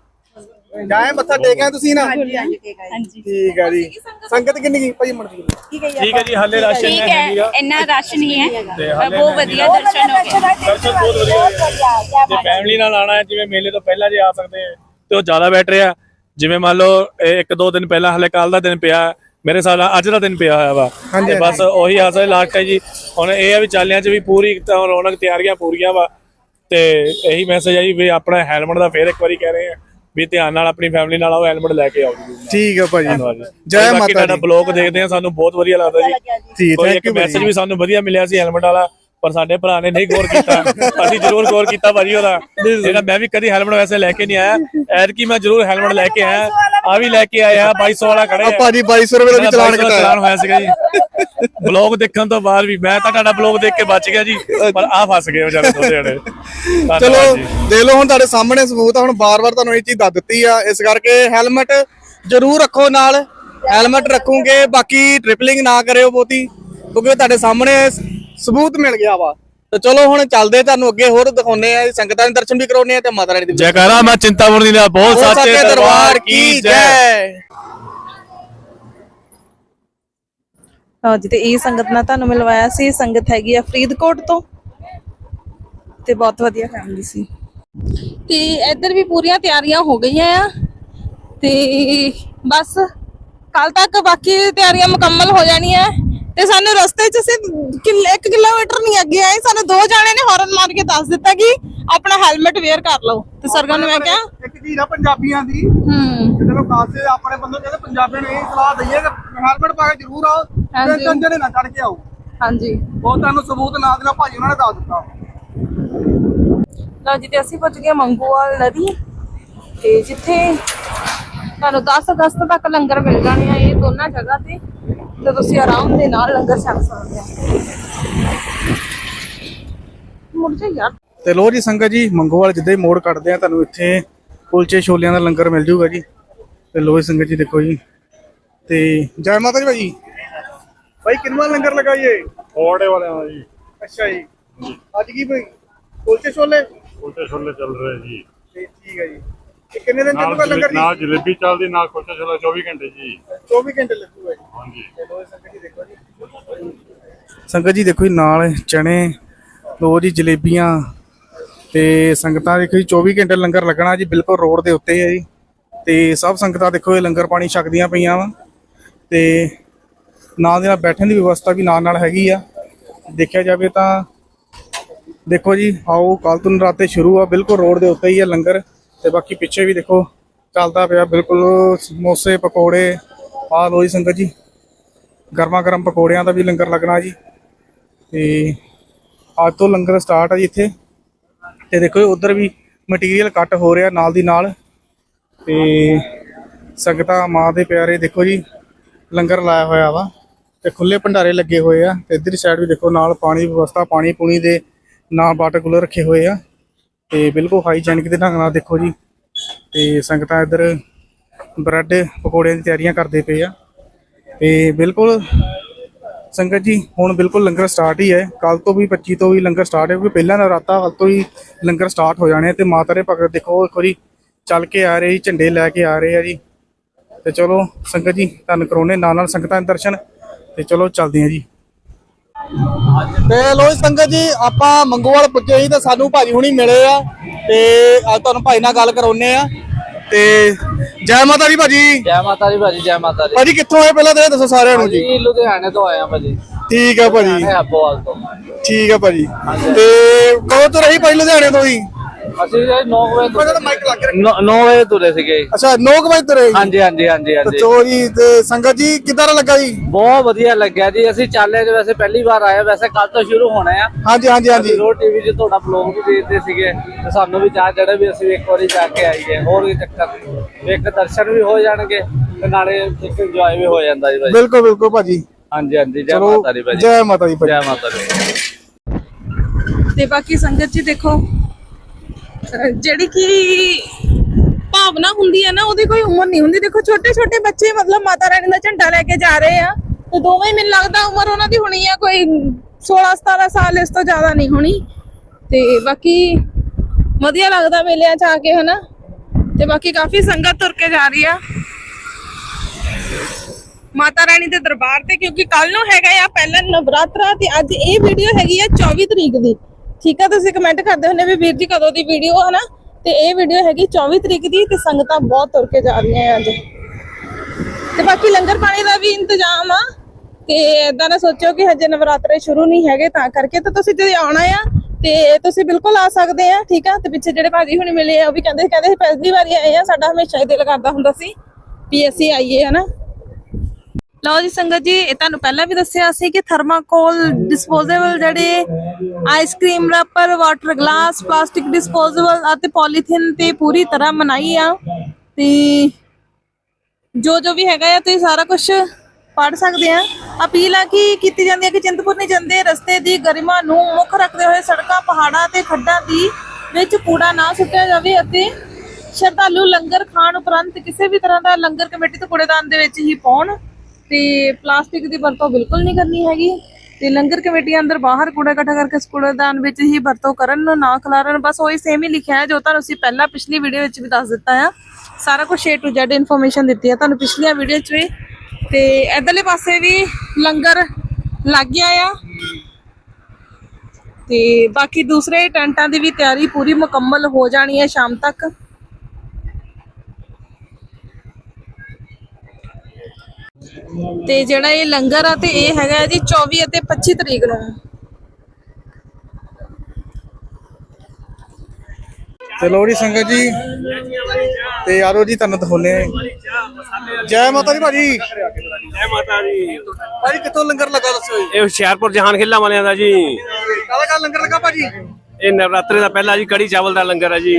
Speaker 1: ਜਾਏ ਮੱਥਾ ਟੇਕਿਆ ਤੁਸੀਂ ਨਾ? ਹਾਂਜੀ ਹਾਂਜੀ ਠੀਕ ਆ ਜੀ। ਸੰਗਤ ਕਿੰਨੀ ਕੀ? ਭਾਜੀ ਮਰਜ਼ੀ
Speaker 6: ਠੀਕ ਹੈ ਜੀ ਹਾਲੇ ਰਾਸ਼ਨ
Speaker 9: ਠੀਕ
Speaker 6: ਹੈ ਹੈਗੀ
Speaker 9: ਹੈ
Speaker 6: ਆ।
Speaker 9: ਇੰਨਾ ਰਸ਼ ਨਹੀਂ ਹੈ।
Speaker 6: ਹਾਲੇ
Speaker 9: ਬਹੁਤ ਵਧੀਆ ਦਰਸ਼ਨ ਹੋ ਗਏ।
Speaker 6: ਦਰਸ਼ਨ ਬਹੁਤ ਵਧੀਆ ਹੋਏ। ਜੇ ਫੈਮਿਲੀ ਨਾਲ ਆਣਾ ਹੈ ਜਿਵੇਂ ਮੇਲੇ ਤੋਂ ਪਹਿਲਾਂ ਜੇ ਆ ਸਕਦੇ ਆ ਤੇ ਉਹ ਜ਼ਿਆਦਾ ਬੈਟਰ ਆ। ਜਿਵੇਂ ਮੰਨ ਲਓ ਇਹ ਇੱਕ ਦੋ ਦਿਨ ਪਹਿਲਾਂ ਹਲੇ ਕੱਲ ਦਾ ਦਿਨ ਪਿਆ ਹੈ, ਮੇਰੇ ਹਿਸਾਬ ਨਾਲ ਅੱਜ ਦਾ ਦਿਨ ਪਿਆ ਹੋਇਆ ਵਾ। ਤੇ ਬਸ ਉਹੀ ਆਸਾ ਲਾਸਟ ਹੈ ਜੀ। ਹੁਣ ਇਹ ਆ ਵੀ ਚਾਲਿਆਂ 'ਚ ਵੀ ਪੂਰੀ ਤਾਂ ਰੌਣਕ ਤਿਆਰੀਆਂ ਪੂਰੀਆਂ ਵਾ। ਤੇ ਇਹੀ ਮੈਸੇਜ ਹੈ ਜੀ ਵੀ ਆਪਣਾ ਹੈਲਮਟ ਦਾ ਫੇਰ ਇੱਕ ਵਾਰੀ ਕਹਿ ਰਹੇ ਆ। ਵੀ ਧਿਆਨ ਨਾਲ ਆਪਣੀ ਫੈਮਿਲੀ ਨਾਲ ਆਓ ਹੈਲਮਟ ਲੈ ਕੇ ਆਓ ਜੀ
Speaker 1: ਠੀਕ ਆ ਭਾਜੀ।
Speaker 6: ਜੀ।
Speaker 1: ਮਾਤਾ
Speaker 6: ਤੁਹਾਡਾ
Speaker 1: ਦੀ।
Speaker 6: ਬਲੌਗ ਦੇਖਦੇ ਆ ਸਾਨੂੰ ਬਹੁਤ ਵਧੀਆ ਲੱਗਦਾ ਜੀ।
Speaker 1: ਜੀ।
Speaker 6: ਕੋਈ
Speaker 1: ਥੈਂਕ
Speaker 6: ਇੱਕ
Speaker 1: ਯੂ
Speaker 6: ਮੈਸੇਜ ਵੀ ਸਾਨੂੰ ਵਧੀਆ ਮਿਲਿਆ ਸੀ ਹੈਲਮਟ ਵਾਲਾ ਪਰ ਸਾਡੇ ਭਰਾ ਨੇ ਨਹੀਂ ਗੌਰ ਕੀਤਾ। ਅਸੀਂ ਜ਼ਰੂਰ ਗੌਰ ਕੀਤਾ ਭਾਜੀ ਉਹਦਾ। ਜਿਹੜਾ ਮੈਂ ਵੀ ਕਦੀ ਹੈਲਮਟ ਵੈਸੇ ਲੈ ਕੇ ਨਹੀਂ ਆਇਆ। ਐਰ ਕੀ ਮੈਂ ਜ਼ਰੂਰ ਹੈਲਮਟ ਲੈ ਕੇ ਆਇਆ। ਆ ਵੀ ਲੈ ਕੇ ਆਇਆ 2200 ਵਾਲਾ ਖੜੇ ਆ।
Speaker 1: ਭਾਜੀ 2200 ਰੁਪਏ ਦਾ ਵੀ ਚਲਾਨ
Speaker 6: ਮੇਰਾ 2200
Speaker 1: ਕਟਾਇਆ
Speaker 6: ਚਲਾਨ ਹੋਇਆ ਸੀਗਾ ਜੀ। ਬਲੌਗ ਦੇਖਣ ਤੋਂ ਬਾਅਦ ਵੀ ਮੈਂ ਤਾਂ ਤੁਹਾਡਾ ਬਲੌਗ ਦੇਖ ਕੇ ਬਚ ਗਿਆ ਜੀ ਪਰ ਆ ਫਸ ਗਏ ਵਿਚਾਰੇ ਦੋਦੇ ਜਣੇ
Speaker 1: ਚਲੋ। ਦੇਖ ਲਓ ਹੁਣ ਤੁਹਾਡੇ ਸਾਹਮਣੇ ਸਬੂਤ ਆ ਹੁਣ ਬਾਰ-ਬਾਰ ਤੁਹਾਨੂੰ ਇਹ ਚੀਜ਼ ਦੱਸ ਦਿੱਤੀ ਆ ਇਸ ਕਰਕੇ ਹੈਲਮਟ ਜ਼ਰੂਰ ਰੱਖੋ ਨਾਲ ਹੈਲਮਟ ਰੱਖੋਗੇ ਬਾਕੀ ਟ੍ਰਿਪਲਿੰਗ ਨਾ ਕਰਿਓ ਬਹੁਤੀ ਕਿਉਂਕਿ ਤੁਹਾਡੇ ਸਾਹਮਣੇ ਸਬੂਤ ਮਿਲ ਗਿਆ ਵਾ ਤੇ ਚਲੋ ਹੁਣ ਚੱਲਦੇ ਤੁਹਾਨੂੰ ਅੱਗੇ ਹੋਰ ਦਿਖਾਉਨੇ ਆ ਸੰਗਤਾਂ ਦੇ ਦਰਸ਼ਨ ਵੀ ਕਰਾਉਨੇ ਆ ਤੇ ਮਾਤਾ ਰਾਣੀ ਦੇ।
Speaker 6: ਜੈਕਾਰਾ ਮੈਂ ਚਿੰਤਾਮੁਰਨੀ ਦਾ ਬਹੁਤ ਸੱਚੇ ਦਰਬਾਰ ਕੀ ਜੈ
Speaker 8: ਲਓ ਜੀ ਇਹ ਸੰਗਤ ਨਾਲ ਤੁਹਾਨੂੰ ਮਿਲਵਾਇਆ ਸੀ ਸੰਗਤ ਹੈਗੀ ਆ ਫਰੀਦਕੋਟ ਤੋਂ। ਤੇ ਬਹੁਤ ਵਧੀਆ ਫੈਮਿਲੀ ਸੀ। ਤੇ ਇੱਧਰ ਵੀ ਪੂਰੀਆਂ ਤਿਆਰੀਆਂ ਹੋ ਗਈਆਂ ਆ। ਤੇ ਬਸ ਕੱਲ ਤੱਕ ਬਾਕੀ ਤਿਆਰੀਆਂ ਮੁਕੰਮਲ ਹੋ ਜਾਣੀਆਂ। ਤੇ ਸਾਨੂੰ ਰਸਤੇ 'ਚ ਅਸੀਂ ਕਿਲ- ਇੱਕ ਕਿਲੋਮੀਟਰ ਨਹੀਂ ਅੱਗੇ ਆਏ ਸਾਨੂੰ ਦੋ ਜਾਣੇ ਨੇ ਹਾਰਨ ਮਾਰ ਕੇ ਦੱਸ ਦਿੱਤਾ ਕਿ ਆਪਣਾ ਹੈਲਮਟ ਵੇਅਰ ਕਰ ਲਓ। ਤੇ ਸਰਗਨ ਨੂੰ ਮੈਂ ਕਿਹਾ
Speaker 1: ਇੱਕ ਚੀਜ਼ ਆ ਪੰਜਾਬੀਆਂ ਦੀ।
Speaker 8: ਹੂੰ।
Speaker 1: ਜਦੋਂ ਖਾਸੇ ਆਪਣੇ ਬੰਦੇ ਕਹਿੰਦੇ ਪੰਜਾਬੀਆਂ ਨੂੰ ਇਹ ਸਲਾਹ ਦਈਏ ਕਿ ਹੈਲਮਟ ਪਾ ਕੇ ਜ਼ਰੂਰ ਆਓ ਤੇ
Speaker 8: ਹਾਂਜੀ।
Speaker 1: ਕੰਜਣੇ ਨਾ ਚੜ ਕੇ ਆਓ।
Speaker 8: ਹਾਂਜੀ।
Speaker 1: ਉਹ ਤੁਹਾਨੂੰ ਸਬੂਤ ਨਾ ਦੇਣਾ ਭਾਜੀ ਉਹਨਾਂ ਨੇ ਦੱਸ ਦਿੱਤਾ।
Speaker 8: ਲਓ ਜੀ ਤੇ ਅਸੀਂ ਪਹੁੰਚ ਗਏ ਮੰਗੂਵਾਲ ਨਦੀ। ਤੇ ਜਿੱਥੇ ਤੁਹਾਨੂੰ 10 ਅਗਸਤ ਤੱਕ ਲੰਗਰ ਮਿਲ ਜਾਣੇ ਆ ਇਹ ਦੋਨਾਂ ਜਗ੍ਹਾ ਤੇ। ਤੇ ਤੁਸੀਂ ਆਰਾਮ ਦੇ ਨਾਲ ਲੰਗਰ ਛਕ ਸਕਦੇ ਆ ਮੁੜ ਜਾ ਯਾਰ।
Speaker 1: ਤੇ ਲੋ ਜੀ ਸੰਗਤ ਜੀ ਮੰਗੋਵਾਲ ਜਿੱਦਾਂ ਹੀ ਮੋੜ ਕੱਟਦੇ ਆ ਤੁਹਾਨੂੰ ਇੱਥੇ ਕੁਲਚੇ ਛੋਲਿਆਂ ਦਾ ਲੰਗਰ ਮਿਲ ਜੂਗਾ ਜੀ। ਤੇ ਲੋ ਜੀ ਸੰਗਤ ਜੀ ਦੇਖੋ ਜੀ। ਤੇ ਜੈ ਮਾਤਾ ਜੀ ਭਾਜੀ। ਭਾਈ ਕਿੰਨਾ ਲੰਗਰ ਲਗਾਈਏ?
Speaker 7: ਫੋੜੇ ਵਾਲਿਆਂ ਦਾ ਜੀ।
Speaker 1: ਅੱਛਾ ਜੀ। ਅੱਜ ਕੀ ਭਾਈ? ਕੁਲਚੇ ਛੋਲੇ?
Speaker 7: ਕੁਲਚੇ ਛੋਲੇ ਚੱਲ ਰਹੇ ਜੀ।
Speaker 1: ਠੀਕ ਹੈ ਜੀ। ਕਿੰਨੇ ਦਿਨ
Speaker 7: ਨਾਲ
Speaker 1: ਚੱਲੂਗਾ ਲੰਗਰ
Speaker 7: ਜਲੇ- ਨਾਲ ਜਲੇਬੀ ਚੱਲਦੀ ਨਾਲ ਕੁਲਚੇ ਛੋਲੇ 24 ਘੰਟੇ ਜੀ।
Speaker 1: 24 ਘੰਟੇ ਲੱਗੂਗਾ ਜੀ।
Speaker 7: ਹਾਂਜੀ।
Speaker 1: ਤੇ ਲੋ ਜੀ ਸੰਗਤ ਜੀ ਦੇਖੋ ਜੀ। ਸੰਗਤ ਜੀ ਦੇਖੋ ਜੀ ਨਾਲ ਚਣੇ ਲੋ ਜੀ ਜਲੇਬੀਆਂ ਤੇ ਸੰਗਤਾਂ ਦੇਖੋ ਜੀ 24 ਘੰਟੇ ਲੰਗਰ ਲੱਗਣਾ ਜੀ ਬਿਲਕੁਲ ਰੋਡ ਦੇ ਉੱਤੇ ਹੈ ਜੀ। ਤੇ ਸਭ ਸੰਗਤਾਂ ਦੇਖੋ ਇਹ ਲੰਗਰ ਪਾਣੀ ਛਕਦੀਆਂ ਪਈਆਂ ਵਾ। ਤੇ ਨਾਲ ਦੇ ਨਾਲ ਬੈਠਣ ਦੀ ਵਿਵਸਥਾ ਵੀ ਨਾਲ ਨਾਲ ਹੈਗੀ ਆ। ਦੇਖਿਆ ਜਾਵੇ ਤਾਂ ਦੇਖੋ ਜੀ ਆਓ ਕੱਲ ਤੋਂ ਨਰਾਤੇ ਸ਼ੁਰੂ ਆ ਬਿਲਕੁਲ ਰੋਡ ਦੇ ਉੱਤੇ ਹੀ ਆ ਲੰਗਰ। ਤੇ ਬਾਕੀ ਪਿੱਛੇ ਵੀ ਦੇਖੋ ਚੱਲਦਾ ਪਿਆ ਬਿਲਕੁਲ ਸਮੋਸੇ, ਪਕੌੜੇ ਆ ਲੋ ਜੀ ਸੰਗਤ ਜੀ। ਗਰਮਾ ਗਰਮ ਪਕੌੜਿਆਂ ਦਾ ਵੀ ਲੰਗਰ ਲੱਗਣਾ ਜੀ। ਤੇ ਅੱਜ ਤੋਂ ਲੰਗਰ ਸਟਾਰਟ ਆ ਜੀ ਇੱਥੇ। ਤੇ ਦੇਖੋ ਉਧਰ ਵੀ ਮਟੀਰੀਅਲ ਕੱਟ ਹੋ ਰਿਹਾ ਨਾਲ ਦੀ ਨਾਲ। ਤੇ ਸੰਗਤਾਂ, ਮਾਂ ਦੇ ਪਿਆਰੇ ਦੇਖੋ ਜੀ, ਲੰਗਰ ਲਾਇਆ ਹੋਇਆ ਵਾ। ਤੇ ਖੁੱਲੇ ਭੰਡਾਰੇ ਲੱਗੇ ਹੋਏ ਆ। ਤੇ ਇਧਰ ਸਾਈਡ ਵੀ ਦੇਖੋ, ਨਾਲ ਪਾਣੀ ਦੀ ਵਿਵਸਥਾ ਪਾਣੀ ਪੂਣੀ ਦੇ ਨਾਲ ਵਾਟਰ ਕੂਲਰ ਰੱਖੇ ਹੋਏ ਆ। ਤੇ ਬਿਲਕੁਲ ਹਾਈਜੈਨਿਕ ਦੇ ਢੰਗ ਨਾਲ ਦੇਖੋ ਜੀ। ਤੇ ਸੰਗਤਾਂ ਇੱਧਰ ਬ੍ਰੈਡ ਪਕੌੜਿਆਂ ਦੀ ਤਿਆਰੀਆਂ ਕਰਦੇ ਪਏ ਆ। ਤੇ ਬਿਲਕੁਲ ਸੰਗਤ ਜੀ, ਹੁਣ ਬਿਲਕੁਲ ਲੰਗਰ ਸਟਾਰਟ ਹੀ ਹੈ। ਕੱਲ ਤੋਂ ਵੀ 25 ਤੋਂ ਵੀ ਲੰਗਰ ਸਟਾਰਟ ਹੈ, ਕਿਉਂਕਿ ਪਹਿਲਾਂ ਨਰਾਤਾ ਕੱਲ ਤੋਂ ਹੀ ਲੰਗਰ ਸਟਾਰਟ ਹੋ ਜਾਣੇ ਆ। ਤੇ ਮਾਤਾ ਦੇ ਭਗਤ ਦੇਖੋ ਇੱਕ ਵਾਰੀ ਚੱਲ ਕੇ ਆ ਰਹੇ ਜੀ, ਝੰਡੇ ਲੈ ਕੇ ਆ ਰਹੇ ਆ ਜੀ। ਤੇ ਚਲੋ ਸੰਗਤ ਜੀ, ਤੁਹਾਨੂੰ ਕਰਾਉਣੇ ਨਾਲ ਨਾਲ ਸੰਗਤਾਂ ਦੇ ਦਰਸ਼ਨ। ਤੇ ਚਲੋ ਚੱਲਦੇ ਆ ਜੀ। ਤੇ ਲੋ ਜੀ ਸੰਗਤ ਜੀ ਆਪਾਂ ਮੰਗੋਵਾਲ ਪੁੱਜੇ ਸੀ ਤੇ ਸਾਨੂੰ ਭਾਜੀ ਹੁਣੀ ਮਿਲੇ ਆ ਤੇ ਅੱਜ ਤੁਹਾਨੂੰ ਭਾਈ ਨਾਲ ਗੱਲ ਕਰਾਉਣੇ ਆ। ਤੇ ਜੈ ਮਾਤਾ ਦੀ ਭਾਜੀ।
Speaker 2: ਜੈ ਮਾਤਾ ਦੀ ਭਾਜੀ ਜੈ ਮਾਤਾ ਦੀ।
Speaker 1: ਭਾਜੀ ਕਿੱਥੋਂ ਆਏ ਪਹਿਲਾਂ ਤੇ ਦੱਸੋ ਸਾਰਿਆਂ ਨੂੰ ਜੀ।
Speaker 2: ਜੀ ਲੁਧਿਆਣੇ ਤੋਂ ਆਇਆ ਭਾਜੀ।
Speaker 1: ਠੀਕ ਆ ਭਾਜੀ।
Speaker 2: ਹੈ ਆਪੋਵਾਲ ਤੋਂ।
Speaker 1: ਠੀਕ ਆ ਭਾਜੀ। ਤੇ ਕਦੋਂ ਤੋਂ ਰਹੀ ਭਾਈ ਲੁਧਿਆਣੇ ਤੋਂ ਹੀ
Speaker 2: ਅਸੀਂ 9 ਵਜੇ
Speaker 1: ਮੈਂ ਤਾਂ ਮਾਈਕ ਲੱਗ ਰਿਹਾ
Speaker 2: 9 ਵਜੇ ਤੁਰੇ ਸੀਗੇ।
Speaker 1: ਅੱਛਾ 9 ਵਜੇ ਤੋਂ ਰਹੀ
Speaker 2: ਹਾਂਜੀ ਹਾਂਜੀ ਹਾਂਜੀ ਹਾਂਜੀ।
Speaker 1: ਚੋ ਜੀ ਤੇ ਸੰਗਤ ਜੀ ਕਿੱਦਾਂ ਦਾ ਲੱਗਾ ਜੀ?
Speaker 2: ਬਹੁਤ ਵਧੀਆ ਲੱਗਿਆ ਜੀ। ਅਸੀਂ ਚਾਲੇ 'ਚ ਵੈਸੇ ਪਹਿਲੀ ਵਾਰ ਆਏ ਵੈਸੇ ਕੱਲ ਤੋਂ ਸ਼ੁਰੂ ਹੋਣਾ ਆ।
Speaker 1: ਹਾਂਜੀ ਹਾਂਜੀ ਹਾਂਜੀ।
Speaker 2: ਰੋ ਟੀਵੀ 'ਚ ਤੁਹਾਡਾ ਬਲੌਗ ਵੀ ਦੇਖਦੇ ਸੀਗੇ। ਤੇ ਸਾਨੂੰ ਵੀ ਚਾਹ ਚੜਾ ਵੀ ਅਸੀਂ ਇੱਕ ਵਾਰੀ ਜਾ ਕੇ ਆਈਏ ਹੋਰ ਵੀ ਚੱਕਰ ਇੱਕ ਦਰਸ਼ਨ ਵੀ ਹੋ ਜਾਣਗੇ ਤੇ ਨਾਲੇ ਇੱਕ ਇੰਜੋਏ ਵੀ ਹੋ ਜਾਂਦਾ ਜੀ ਭਾਜੀ
Speaker 1: ਬਿਲਕੁਲ ਬਿਲਕੁਲ ਭਾਜੀ।
Speaker 2: ਹਾਂਜੀ ਹਾਂਜੀ ਜੈ ਮਾਤਾ ਦੀ ਭਾਜੀ।
Speaker 1: ਜੈ ਮਾਤਾ ਦੀ ਭਾਜੀ।
Speaker 2: ਜੈ ਮਾਤਾ ਦੀ।
Speaker 8: ਤੇ ਬਾਕੀ ਸੰਗਤ ਜੀ ਦੇਖੋ ਜਿਹੜੀ ਕਿ ਭਾਵਨਾ ਹੁੰਦੀ ਹੈ ਨਾ, ਉਹਦੀ ਕੋਈ ਉਮਰ ਨਹੀਂ ਹੁੰਦੀ। ਦੇਖੋ ਛੋਟੇ ਛੋਟੇ ਬੱਚੇ ਮਤਲਬ ਮਾਤਾ ਰਾਣੀ ਦਾ ਝੰਡਾ ਲੈ ਕੇ ਜਾ ਰਹੇ ਆ। ਤੇ ਦੋਵੇਂ ਮੈਨੂੰ ਲੱਗਦਾ ਉਮਰ ਉਹਨਾਂ ਦੀ ਹੋਣੀ ਆ, ਕੋਈ 16 17 ਸਾਲ ਇਸ ਤੋਂ ਜ਼ਿਆਦਾ ਨਹੀਂ ਹੋਣੀ। ਤੇ ਬਾਕੀ ਵਧੀਆ ਲੱਗਦਾ ਮੇਲਿਆਂ 'ਚ ਆ ਕੇ, ਹਨਾ? ਤੇ ਬਾਕੀ ਕਾਫੀ ਸੰਗਤ ਤੁਰ ਕੇ ਜਾ ਰਹੀ ਆ। ਮਾਤਾ ਰਾਣੀ ਦੇ ਦਰਬਾਰ ਤੇ, ਕਿਉਂਕਿ ਕੱਲ ਨੂੰ ਹੈਗਾ ਆ ਪਹਿਲਾ ਨਵਰਾਤਰਾ, ਤੇ ਅੱਜ ਇਹ ਵੀਡੀਓ ਹੈਗੀ ਆ 24 ਤਰੀਕ ਦੀ। ਠੀਕ ਆ, ਤੁਸੀਂ ਕਮੈਂਟ ਕਰਦੇ ਹੁੰਦੇ ਵੀ ਵੀਰ ਜੀ ਕਦੋਂ ਦੀ ਵੀਡੀਓ ਹੈ ਨਾ, ਤੇ ਇਹ ਵੀਡੀਓ ਹੈਗੀ 24 ਤਰੀਕ ਦੀ ਤੇ ਸੰਗਤਾਂ ਬਹੁਤ ਤੁਰ ਕੇ ਜਾ ਰਹੀਆਂ ਅੱਜ। ਤੇ ਬਾਕੀ ਲੰਗਰ ਪਾਣੀ ਦਾ ਵੀ ਇੰਤਜ਼ਾਮ ਆ, ਤੇ ਏਦਾਂ ਨਾ ਸੋਚੋ ਕਿ ਹਜੇ ਨਵਰਾਤਰੇ ਸ਼ੁਰੂ ਨਹੀਂ ਹੈਗੇ ਤਾਂ ਕਰਕੇ ਤਾਂ ਤੁਸੀਂ ਜੇ ਆਉਣਾ ਆ, ਤੇ ਤੁਸੀਂ ਬਿਲਕੁਲ ਆ ਸਕਦੇ ਆ, ਠੀਕ ਆ? ਤੇ ਪਿੱਛੇ ਜਿਹੜੇ ਭਾਜੀ ਹੁਣੇ ਮਿਲੇ ਆ, ਉਹ ਵੀ ਕਹਿੰਦੇ ਕਹਿੰਦੇ ਪਹਿਲੀ ਵਾਰੀ ਆਏ ਆ, ਸਾਡਾ ਹਮੇਸ਼ਾ ਹੀ ਦਿਲ ਕਰਦਾ ਹੁੰਦਾ ਸੀ ਵੀ ਅਸੀਂ ਆਈਏ, ਹਨਾ? ਲਓ ਜੀ ਸੰਗਤ ਜੀ, ਇਹ ਤੁਹਾਨੂੰ ਪਹਿਲਾਂ ਵੀ ਦੱਸਿਆ ਸੀ ਕਿ ਥਰਮਾਕੋਲ ਡਿਸਪੋਜ਼ੇਬਲ ਜਿਹੜੇ ice cream wrapper water glass plastic disposable ਅਤੇ ਪੋਲੀਥਿਨ ਤੇ ਪੂਰੀ ਤਰ੍ਹਾਂ ਮਨਾਈ ਆ। ਤੇ ਜੋ ਜੋ ਵੀ ਹੈਗਾ ਆ, ਤੁਸੀਂ ਸਾਰਾ ਕੁਝ ਪੜ ਸਕਦੇ ਆ। ਅਪੀਲ ਆ ਕਿ ਕੀਤੀ ਜਾਂਦੀ ਹੈ ਕਿ ਚਿੰਤਪੁਰਨੀ ਜਾਂਦੇ, ਰਸਤੇ ਦੀ ਗਰਿਮਾ ਨੂੰ ਮੁੱਖ ਰੱਖਦੇ ਹੋਏ ਸੜਕਾਂ, ਪਹਾੜਾਂ ਤੇ ਖੱਡਾਂ ਦੀ ਵਿੱਚ ਕੂੜਾ ਨਾ ਸੁੱਟਿਆ ਜਾਵੇ ਅਤੇ ਸ਼ਰਧਾਲੂ ਲੰਗਰ ਖਾਣ ਉਪਰੰਤ ਕਿਸੇ ਵੀ ਤਰ੍ਹਾਂ ਦਾ ਲੰਗਰ ਕਮੇਟੀ ਤੋਂ ਕੂੜੇਦਾਨ ਦੇ ਵਿੱਚ ਹੀ ਪਾਉਣ। ਤੇ ਪਲਾਸਟਿਕ ਦੀ ਵਰਤੋਂ ਬਿਲਕੁਲ ਨਹੀਂ ਕਰਨੀ ਹੈਗੀ। ਤੇ ਲੰਗਰ ਕਮੇਟੀ ਅੰਦਰ ਬਾਹਰ ਕੂੜਾ ਇਕੱਠਾ ਕਰਕੇ ਇਸ ਕੂੜੇਦਾਨ ਵਿੱਚ ਹੀ ਵਰਤੋਂ ਕਰਨ ਨਾ ਖਿਲਾਰਨ, ਬਸ ਉਹੀ ਸੇਮ ਹੀ ਲਿਖਿਆ ਹੈ ਜੋ ਤੁਹਾਨੂੰ ਅਸੀਂ ਪਹਿਲਾਂ ਪਿਛਲੀ ਵੀਡੀਓ ਵਿੱਚ ਵੀ ਦੱਸ ਦਿੱਤਾ ਆ। ਸਾਰਾ ਕੁਝ ਏ ਟੂ Z ਇਨਫੋਰਮੇਸ਼ਨ ਦਿੱਤੀ ਹੈ ਤੁਹਾਨੂੰ ਪਿਛਲੀਆਂ ਵੀਡੀਓ 'ਚ ਵੀ। ਤੇ ਇਧਰਲੇ ਪਾਸੇ ਵੀ ਲੰਗਰ ਲੱਗ ਗਿਆ ਆ। ਤੇ ਬਾਕੀ ਦੂਸਰੇ ਟੈਂਟਾਂ ਦੀ ਵੀ ਤਿਆਰੀ ਪੂਰੀ ਮੁਕੰਮਲ ਹੋ ਜਾਣੀ ਹੈ ਸ਼ਾਮ ਤੱਕ। ਤੇ ਜਿਹੜਾ ਇਹ ਲੰਗਰ ਆ ਤੇ ਇਹ ਹੈਗਾ ਜੀ 24 ਅਤੇ 25 ਤਰੀਕ ਨੂੰ।
Speaker 1: ਤੇ ਲੋਹੜੀ ਸੰਗਤ ਜੀ ਤੇ ਆਰੋ ਜੀ ਤੁਹਾਨੂੰ ਦਿਖਾਉਨੇ ਜੈ ਮਾਤਾ ਦੀ ਭਾਜੀ।
Speaker 2: ਜੈ ਮਾਤਾ ਦੀ।
Speaker 1: ਭਾਜੀ ਕਿੱਥੋਂ ਲੰਗਰ ਲੱਗਾ ਦੱਸੋ ਜੀ?
Speaker 2: ਇਹ ਹੁਸ਼ਿਆਰਪੁਰ ਜਹਾਨ ਖਿੱਲਾ ਵਾਲਿਆਂ ਦਾ ਜੀ।
Speaker 1: ਕਾਹਦਾ ਕਾਹਦਾ ਲੰਗਰ ਲੱਗਾ ਭਾਜੀ?
Speaker 2: ਇਹ ਨਵਰਾਤਰੇ ਦਾ ਪਹਿਲਾ ਜੀ ਕੜੀ ਚਾਵਲ ਦਾ ਲੰਗਰ ਹੈ ਜੀ।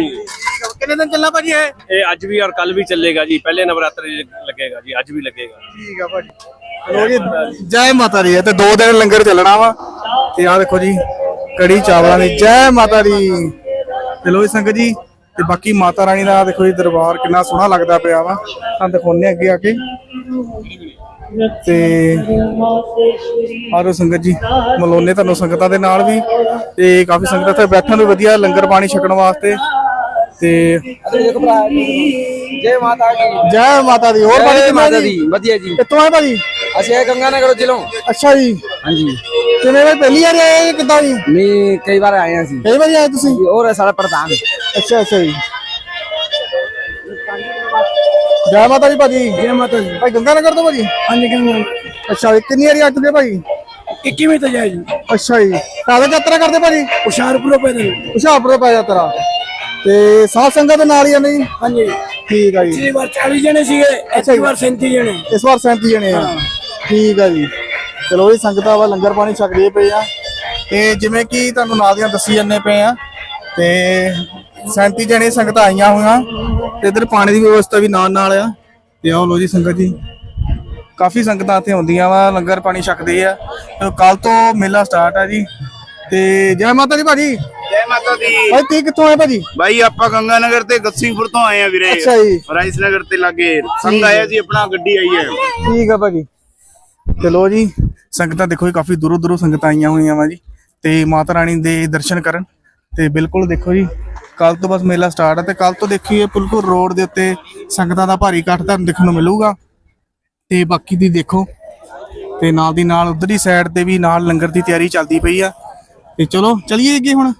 Speaker 1: ਕਿੰਨੇ ਦਿਨ ਚੱਲਣਾ ਭਾਜੀ ਇਹ?
Speaker 2: ਇਹ ਅੱਜ ਵੀ ਔਰ ਕੱਲ ਵੀ ਚੱਲੇਗਾ ਜੀ ਪਹਿਲੇ ਨਵਰਾਤਰੇ ਲੱਗੇਗਾ ਜੀ ਅੱਜ ਵੀ ਲੱਗੇਗਾ।
Speaker 1: ਠੀਕ ਆ ਭਾਜੀ। ਲੋ ਜੀ ਜੈ ਮਾਤਾ ਦੀ ਤੇ ਦੋ ਦਿਨ ਲੰਗਰ ਚੱਲਣਾ ਵਾ। ਤੇ ਆਹ ਦੇਖੋ ਜੀ ਕੜੀ ਚਾਵਲਾਂ ਦੀ ਜੈ ਮਾਤਾ ਦੀ। ਤੇ ਲੋ ਜੀ ਸੰਗਤ ਜੀ ਤੇ ਬਾਕੀ ਮਾਤਾ ਰਾਣੀ ਦਾ ਦੇਖੋ ਜੀ ਦਰਬਾਰ ਕਿੰਨਾ ਸੋਹਣਾ ਲੱਗਦਾ ਪਿਆ ਵਾ। ਤੁਹਾਨੂੰ ਦਿਖਾਉਣੇ ਅੱਗੇ ਆ ਕੇ। ਤੇ ਆਰੋ ਸੰਗਤ ਜੀ ਮਲੋਨੇ ਤੁਹਾਨੂੰ ਸੰਗਤਾਂ ਦੇ ਨਾਲ ਵੀ ਤੇ ਕਾਫੀ ਸੰਗਤ ਇੱਥੇ ਬੈਠਣ ਨੂੰ ਵਧੀਆ ਲੰਗਰ ਪਾਣੀ ਛਕਣ ਵਾਸਤੇ। ਤੇ
Speaker 5: ਜੈ ਮਾਤਾ ਦੀ।
Speaker 1: ਜੈ ਮਾਤਾ ਦੀ। ਹੋਰ ਭਾਜੀ ਕਿਵੇਂ ਜੀ?
Speaker 5: ਵਧੀਆ ਜੀ।
Speaker 1: ਕਿੱਥੋਂ ਆਏ ਭਾਜੀ?
Speaker 5: ਅਸੀਂ ਇਹ ਗੰਗਾਨਗਰ ਜ਼ਿਲ੍ਹੋਂ।
Speaker 1: ਅੱਛਾ ਜੀ।
Speaker 5: ਹਾਂਜੀ।
Speaker 1: ਕਿਵੇਂ ਭਾਈ ਪਹਿਲੀ ਵਾਰ ਆਏ ਜਾਂ ਕਿੱਦਾਂ ਜੀ?
Speaker 5: ਮੈਂ ਕਈ ਵਾਰ ਆਏ ਹਾਂ ਅਸੀਂ।
Speaker 1: ਕਈ ਵਾਰੀ ਆਏ ਤੁਸੀਂ?
Speaker 5: ਹੋਰ ਸਾਡਾ ਪ੍ਰਧਾਨ।
Speaker 1: ਅੱਛਾ ਅੱਛਾ ਜੀ। ਜੈ ਮਾਤਾ ਦੀ ਭਾਜੀ।
Speaker 5: ਜੈ ਮਾਤਾ ਦੀ।
Speaker 1: ਭਾਈ ਗੰਗਾ ਨਗਰ ਤੋਂ ਭਾਜੀ?
Speaker 5: ਹਾਂਜੀ ਗੰਗਾ
Speaker 1: ਅੱਛਾ ਜੀ ਕਿੰਨੀ ਵਾਰੀ ਆ ਚੁੱਕੇ ਭਾਜੀ
Speaker 5: 21ਵੀਂ ਤੇ ਜਾਏ ਜੀ।
Speaker 1: ਅੱਛਾ ਜੀ। ਕਾਹਦਾ ਯਾਤਰਾ ਕਰਦੇ ਭਾਜੀ?
Speaker 5: ਹੁਸ਼ਿਆਰਪੁਰੋਂ ਪੈਦਲ।
Speaker 1: ਹੁਸ਼ਿਆਰਪੁਰ ਪੈ ਯਾਤਰਾ। ਤੇ ਸਾਧ ਸੰਗਤ ਦੇ ਨਾਲ ਹੀ ਆ ਨਹੀਂ?
Speaker 5: ਹਾਂਜੀ।
Speaker 1: ਠੀਕ ਆ ਜੀ।
Speaker 5: ਇਸ ਵਾਰ 40 ਜਣੇ ਸੀਗੇ ਇਸ ਵਾਰ 37 ਜਣੇ।
Speaker 1: ਇਸ ਵਾਰ 37 ਜਣੇ ਆ। ਠੀਕ ਆ ਜੀ। ਚਲੋ ਇਹ ਸੰਗਤਾਂ ਵਾ ਲੰਗਰ ਪਾਣੀ ਛਕ ਲਏ ਪਏ ਆ। ਤੇ ਜਿਵੇਂ ਕਿ ਤੁਹਾਨੂੰ ਨਾਲ ਦੀਆਂ ਦੱਸੀ ਜੰਨੇ ਪਏ ਆ ਤੇ 37 ਜਣੇ ਸੰਗਤਾਂ ਆਈਆਂ ਹੋਈਆਂ। ਤੇ ਇਧਰ ਪਾਣੀ ਦੀ ਵਿਵਸਥਾ ਵੀ ਨਾਲ ਨਾਲ ਆ। ਤੇ ਆਓ ਲੋ ਜੀ ਸੰਗਤ ਜੀ। ਕਾਫੀ ਸੰਗਤਾਂ ਇੱਥੇ ਆਉਂਦੀਆਂ ਵਾ ਲੰਗਰ ਪਾਣੀ ਛਕਦੇ ਆ। ਕੱਲ ਤੋਂ ਮੇਲਾ ਸਟਾਰਟ ਆ ਜੀ। ਤੇ ਜੈ ਮਾਤਾ ਦੀ ਭਾਜੀ।
Speaker 10: ਜੈ ਮਾਤਾ ਦੀ।
Speaker 1: ਭਾਈ ਤੀ ਕਿੱਥੋਂ ਆਏ ਭਾਜੀ?
Speaker 10: ਭਾਈ ਆਪਾਂ ਗੰਗਾ ਨਗਰ ਤੇ ਗੱਸੀਪੁਰ ਤੋਂ ਆਏ ਆ ਵੀਰੇ।
Speaker 1: ਅੱਛਾ ਜੀ।
Speaker 10: ਰਾਈਸ ਨਗਰ ਤੇ ਲਾਗੇ। ਸੰਗ ਆਇਆ ਜੀ ਆਪਣਾ ਗੱਡੀ ਆਈ ਹੈ।
Speaker 1: ਠੀਕ ਆ ਭਾਜੀ। ਚਲੋ ਜੀ ਸੰਗਤਾਂ ਦੇਖੋ ਜੀ ਕਾਫੀ ਦੂਰੋਂ ਦੂਰੋਂ ਸੰਗਤਾਂ ਆਈਆਂ ਹੋਈਆਂ ਵਾ ਜੀ। ਤੇ ਮਾਤਾ ਰਾਣੀ ਦੇ ਦਰਸ਼ਨ ਕਰਨ। ਤੇ ਬਿਲਕੁਲ ਦੇਖੋ ਜੀ ਕੱਲ ਤੋਂ ਬਸ ਮੇਲਾ ਸਟਾਰਟ ਹੈ ਤੇ ਕੱਲ ਤੋਂ ਦੇਖੀਏ ਬਿਲਕੁਲ ਰੋਡ ਦੇ ਉੱਤੇ ਸੰਗਤਾਂ ਦਾ ਭਾਰੀ ਇਕੱਠ ਤੁਹਾਨੂੰ ਦੇਖਣ ਨੂੰ ਮਿਲੂਗਾ। ਤੇ ਬਾਕੀ ਦੀ ਦੇਖੋ। ਤੇ ਨਾਲ ਦੀ ਨਾਲ ਉਧਰਲੀ ਸਾਈਡ ਤੇ ਵੀ ਨਾਲ ਲੰਗਰ ਦੀ ਤਿਆਰੀ ਚੱਲਦੀ ਪਈ ਆ। ਤੇ ਚਲੋ ਚਲਿਏ ਅੱਗੇ ਹੁਣ।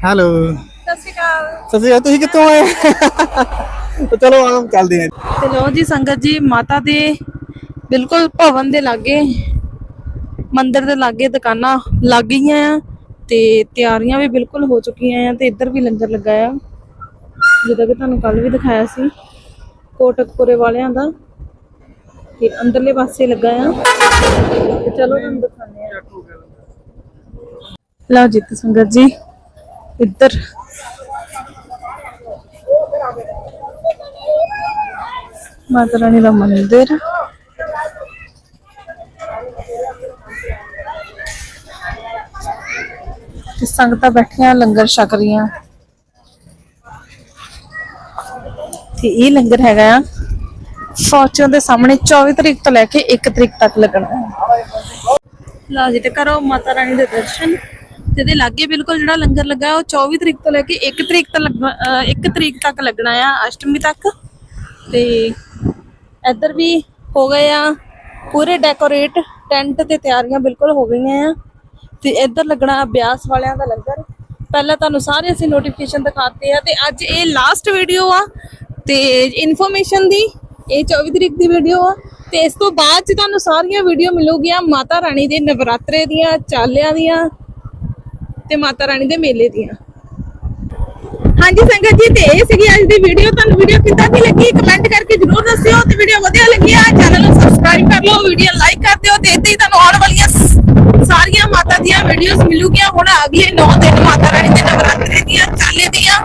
Speaker 8: ਹੈਲੋ ਸਤਿ ਸ਼੍ਰੀ ਅਕਾਲ।
Speaker 1: ਸਤਿ ਸ਼੍ਰੀ ਅਕਾਲ ਤੁਸੀਂ ਕਿੱਥੋਂ ਆਏ? ਤੇ ਚਲੋ ਆਓ ਚੱਲਦੇ ਹਾਂ।
Speaker 8: ਤੇ ਲੋ ਜੀ ਸੰਗਤ ਜੀ ਮਾਤਾ ਦੇ ਬਿਲਕੁਲ ਭਵਨ ਦੇ ਲਾਗੇ ਮੰਦਿਰ ਦੇ ਲਾਗੇ ਦੁਕਾਨਾਂ ਲੱਗ ਗਈਆਂ ਆ ਤੇ ਤਿਆਰੀਆਂ ਵੀ ਬਿਲਕੁਲ ਹੋ ਚੁੱਕੀਆਂ ਆ ਤੇ ਇੱਧਰ ਵੀ ਲੰਗਰ ਲੱਗਾ ਆ। ਜਿੱਦਾਂ ਕਿ ਤੁਹਾਨੂੰ ਕੱਲ ਵੀ ਦਿਖਾਇਆ ਸੀ ਕੋਟਕਪੁਰੇ ਵਾਲਿਆਂ ਦਾ। ਤੇ ਅੰਦਰਲੇ ਪਾਸੇ ਲੱਗਾ ਆ। ਚਲੋ ਤੁਹਾਨੂੰ ਦਿਖਾਉਂਦੇ ਆ। ਲਓ ਜੀ ਸੰਗਤ ਜੀ ਇੱਧਰ। ਮਾਤਾ ਰਾਣੀ ਦਾ ਮੰਦਿਰ। ਤੇ ਸੰਗਤਾਂ ਬੈਠੀਆਂ, ਲੰਗਰ ਛਕ ਰਹੀਆਂ। ਤੇ ਇਹ ਲੰਗਰ ਹੈਗਾ ਆ ਫੌਚਨ ਦੇ ਸਾਹਮਣੇ 24 ਤਰੀਕ ਤੋਂ ਲੈ ਕੇ 1 ਤਰੀਕ ਤੱਕ ਲੱਗਣਾ। ਹੈ ਲਓ ਜੀ, ਤੇ ਕਰੋ ਮਾਤਾ ਰਾਣੀ ਦੇ ਦਰਸ਼ਨ। ਤੇ ਇਹਦੇ ਲਾਗੇ ਬਿਲਕੁਲ ਜਿਹੜਾ ਲੰਗਰ ਲੱਗਾ ਉਹ 24 ਤਰੀਕ ਤੋਂ ਲੈ ਕੇ 1 ਤਰੀਕ ਤੱਕ ਲੱਗਣਾ 1 ਤਰੀਕ ਤੱਕ ਲੱਗਣਾ ਆ, ਅਸ਼ਟਮੀ ਤੱਕ। ਤੇ ਇੱਧਰ ਵੀ ਹੋ ਗਏ ਆ, ਪੂਰੇ ਡੈਕੋਰੇਟ ਟੈਂਟ ਤੇ ਤਿਆਰੀਆਂ ਬਿਲਕੁਲ ਹੋ ਗਈਆਂ ਆ। ਤੇ ਇੱਧਰ ਲੱਗਣਾ ਬਿਆਸ ਵਾਲਿਆਂ ਦਾ ਲੰਗਰ। ਪਹਿਲਾਂ ਤੁਹਾਨੂੰ ਸਾਰੇ ਅਸੀਂ ਨੋਟੀਫਿਕੇਸ਼ਨ ਦਿਖਾਤੇ ਆ ਤੇ ਅੱਜ ਇਹ ਲਾਸਟ ਵੀਡੀਓ ਆ। ਤੇ ਇਨਫੋਰਮੇਸ਼ਨ ਦੀ ਇਹ 24 ਤਰੀਕ ਦੀ ਵੀਡੀਓ ਆ। ਤੇ ਇਸ ਤੋਂ ਬਾਅਦ ਚ ਤੁਹਾਨੂੰ ਸਾਰੀਆਂ ਵੀਡੀਓ ਮਿਲੂਗੀਆਂ, ਮਾਤਾ ਰਾਣੀ ਦੇ ਨਵਰਾਤਰੇ ਦੀਆਂ, ਚਾਲਿਆਂ ਦੀਆਂ। ਤੇ ਮਾਤਾ ਰਾਣੀ ਦੇ ਮੇਲੇ ਦੀਆਂ। ਹਾਂਜੀ ਸੰਗਤ ਜੀ, ਤੇ ਇਹ ਸੀਗੀ ਅੱਜ ਦੀ ਵੀਡੀਓ ਤੁਹਾਨੂੰ ਵੀਡੀਓ ਕਿੱਦਾਂ ਦੀ ਲੱਗੀ? ਕਮੈਂਟ ਕਰਕੇ ਜਰੂਰ ਦੱਸਿਓ ਤੇ ਵੀਡੀਓ ਵਧੀਆ ਲੱਗੀ ਆ ਚੈਨਲ ਨੂੰ ਸਬਸਕ੍ਰਾਈਬ ਕਰ ਲਓ ਵੀਡੀਓ ਲਾਈਕ ਕਰ ਦਿਓ ਤੇ ਇੱਦਾਂ ਹੀ ਤੁਹਾਨੂੰ ਆਉਣ ਵਾਲੀਆਂ ਸਾਰੀਆਂ ਮਾਤਾ ਦੀਆਂ ਵੀਡੀਓਜ਼ ਮਿਲੂਗੀਆਂ। ਹੁਣ ਅਗਲੇ 9 ਦਿਨ ਮਾਤਾ ਰਾਣੀ ਦੇ ਨਵਰਾਤਰੇ ਦੀਆਂ, ਚਾਲੇ ਦੀਆਂ।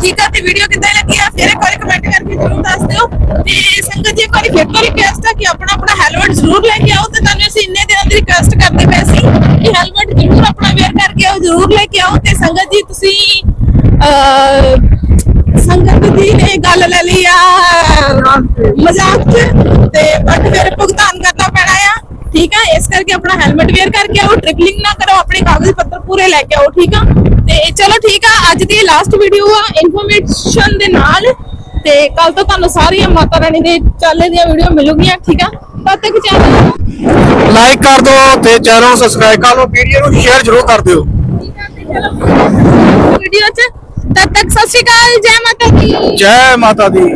Speaker 8: ਠੀਕ ਆ, ਤੇ ਵੀਡੀਓ ਕਿੱਦਾਂ ਲੱਗੀ ਆ? ਫਿਰ ਇੱਕ ਵਾਰੀ ਕਮੈਂਟ ਕਰਕੇ ਜਰੂਰ ਦੱਸ ਦਿਓ। ਤੇ ਸੰਗਤ ਜੀ, ਇੱਕ ਵਾਰੀ ਫਿਰ ਤੋਂ ਰਿਕਵੈਸਟ ਆ ਕਿ ਆਪਣਾ ਆਪਣਾ ਹੈਲਮਟ ਜ਼ਰੂਰ ਲੈ ਕੇ ਆਓ ਤੇ ਤੁਹਾਨੂੰ ਅਸੀਂ ਇੰਨੇ ਦਿਨਾਂ ਦੀ ਰਿਕਵੈਸਟ ਕਰਦੇ ਪਏ ਸੀ ਕਿ ਹੈਲਮਟ ਜ਼ਰੂਰ ਆਪਣਾ ਵੇਅਰ ਕਰਕੇ ਜ਼ਰੂਰ ਲੈ ਕੇ ਆਓ ਤੇ ਸੰਗਤ ਜੀ ਤੁਸੀਂ ਸੰਗਤ ਦੀ ਨੇ ਗੱਲ ਲੈ ਲਈ ਆ, ਮਜ਼ਾਕ ਚ, ਤੇ ਬਟ ਫਿਰ ਭੁਗਤਾਨ ਕਰਨਾ ਪੈਣਾ ਆ, ਠੀਕ ਆ? ਇਸ ਕਰਕੇ ਆਪਣਾ ਹੈਲਮਟ ਵੇਅਰ ਕਰਕੇ ਆਓ ਟ੍ਰਿਪਲਿੰਗ ਨਾ ਕਰੋ, ਆਪਣੇ ਕਾਗਜ਼ ਪੱਤਰ ਪੂਰੇ ਲੈ ਕੇ ਆਓ, ਠੀਕ ਆ? ਤੇ ਚਲੋ ਠੀਕ ਆ, ਅੱਜ ਦੀ ਲਾਸਟ ਵੀਡੀਓ ਆ ਇਨਫੋਰਮੇਸ਼ਨ ਦੇ ਨਾਲ, ਤੇ ਕੱਲ ਤੋਂ ਤੁਹਾਨੂੰ ਸਾਰੀਆਂ ਮਾਤਾ ਰਾਣੀ ਦੇ ਚਾਲੇ ਦੀਆਂ ਵੀਡੀਓ ਮਿਲੂਗੀਆਂ, ਠੀਕ ਆ? ਤਦ ਤੱਕ ਚੈਨਲ
Speaker 1: ਲਾਈਕ ਕਰ ਦਿਓ ਤੇ ਚੈਨਲ ਨੂੰ ਸਬਸਕ੍ਰਾਈਬ ਕਰ ਲਓ ਵੀਡੀਓ ਨੂੰ ਸ਼ੇਅਰ ਜ਼ਰੂਰ ਕਰ ਦਿਓ।
Speaker 8: ਵੀਡੀਓ ਚ। ਤਦ ਤੱਕ ਸਤਿ ਸ਼੍ਰੀ ਅਕਾਲ ਜੈ ਮਾਤਾ ਦੀ।
Speaker 1: ਜੈ ਮਾਤਾ ਦੀ।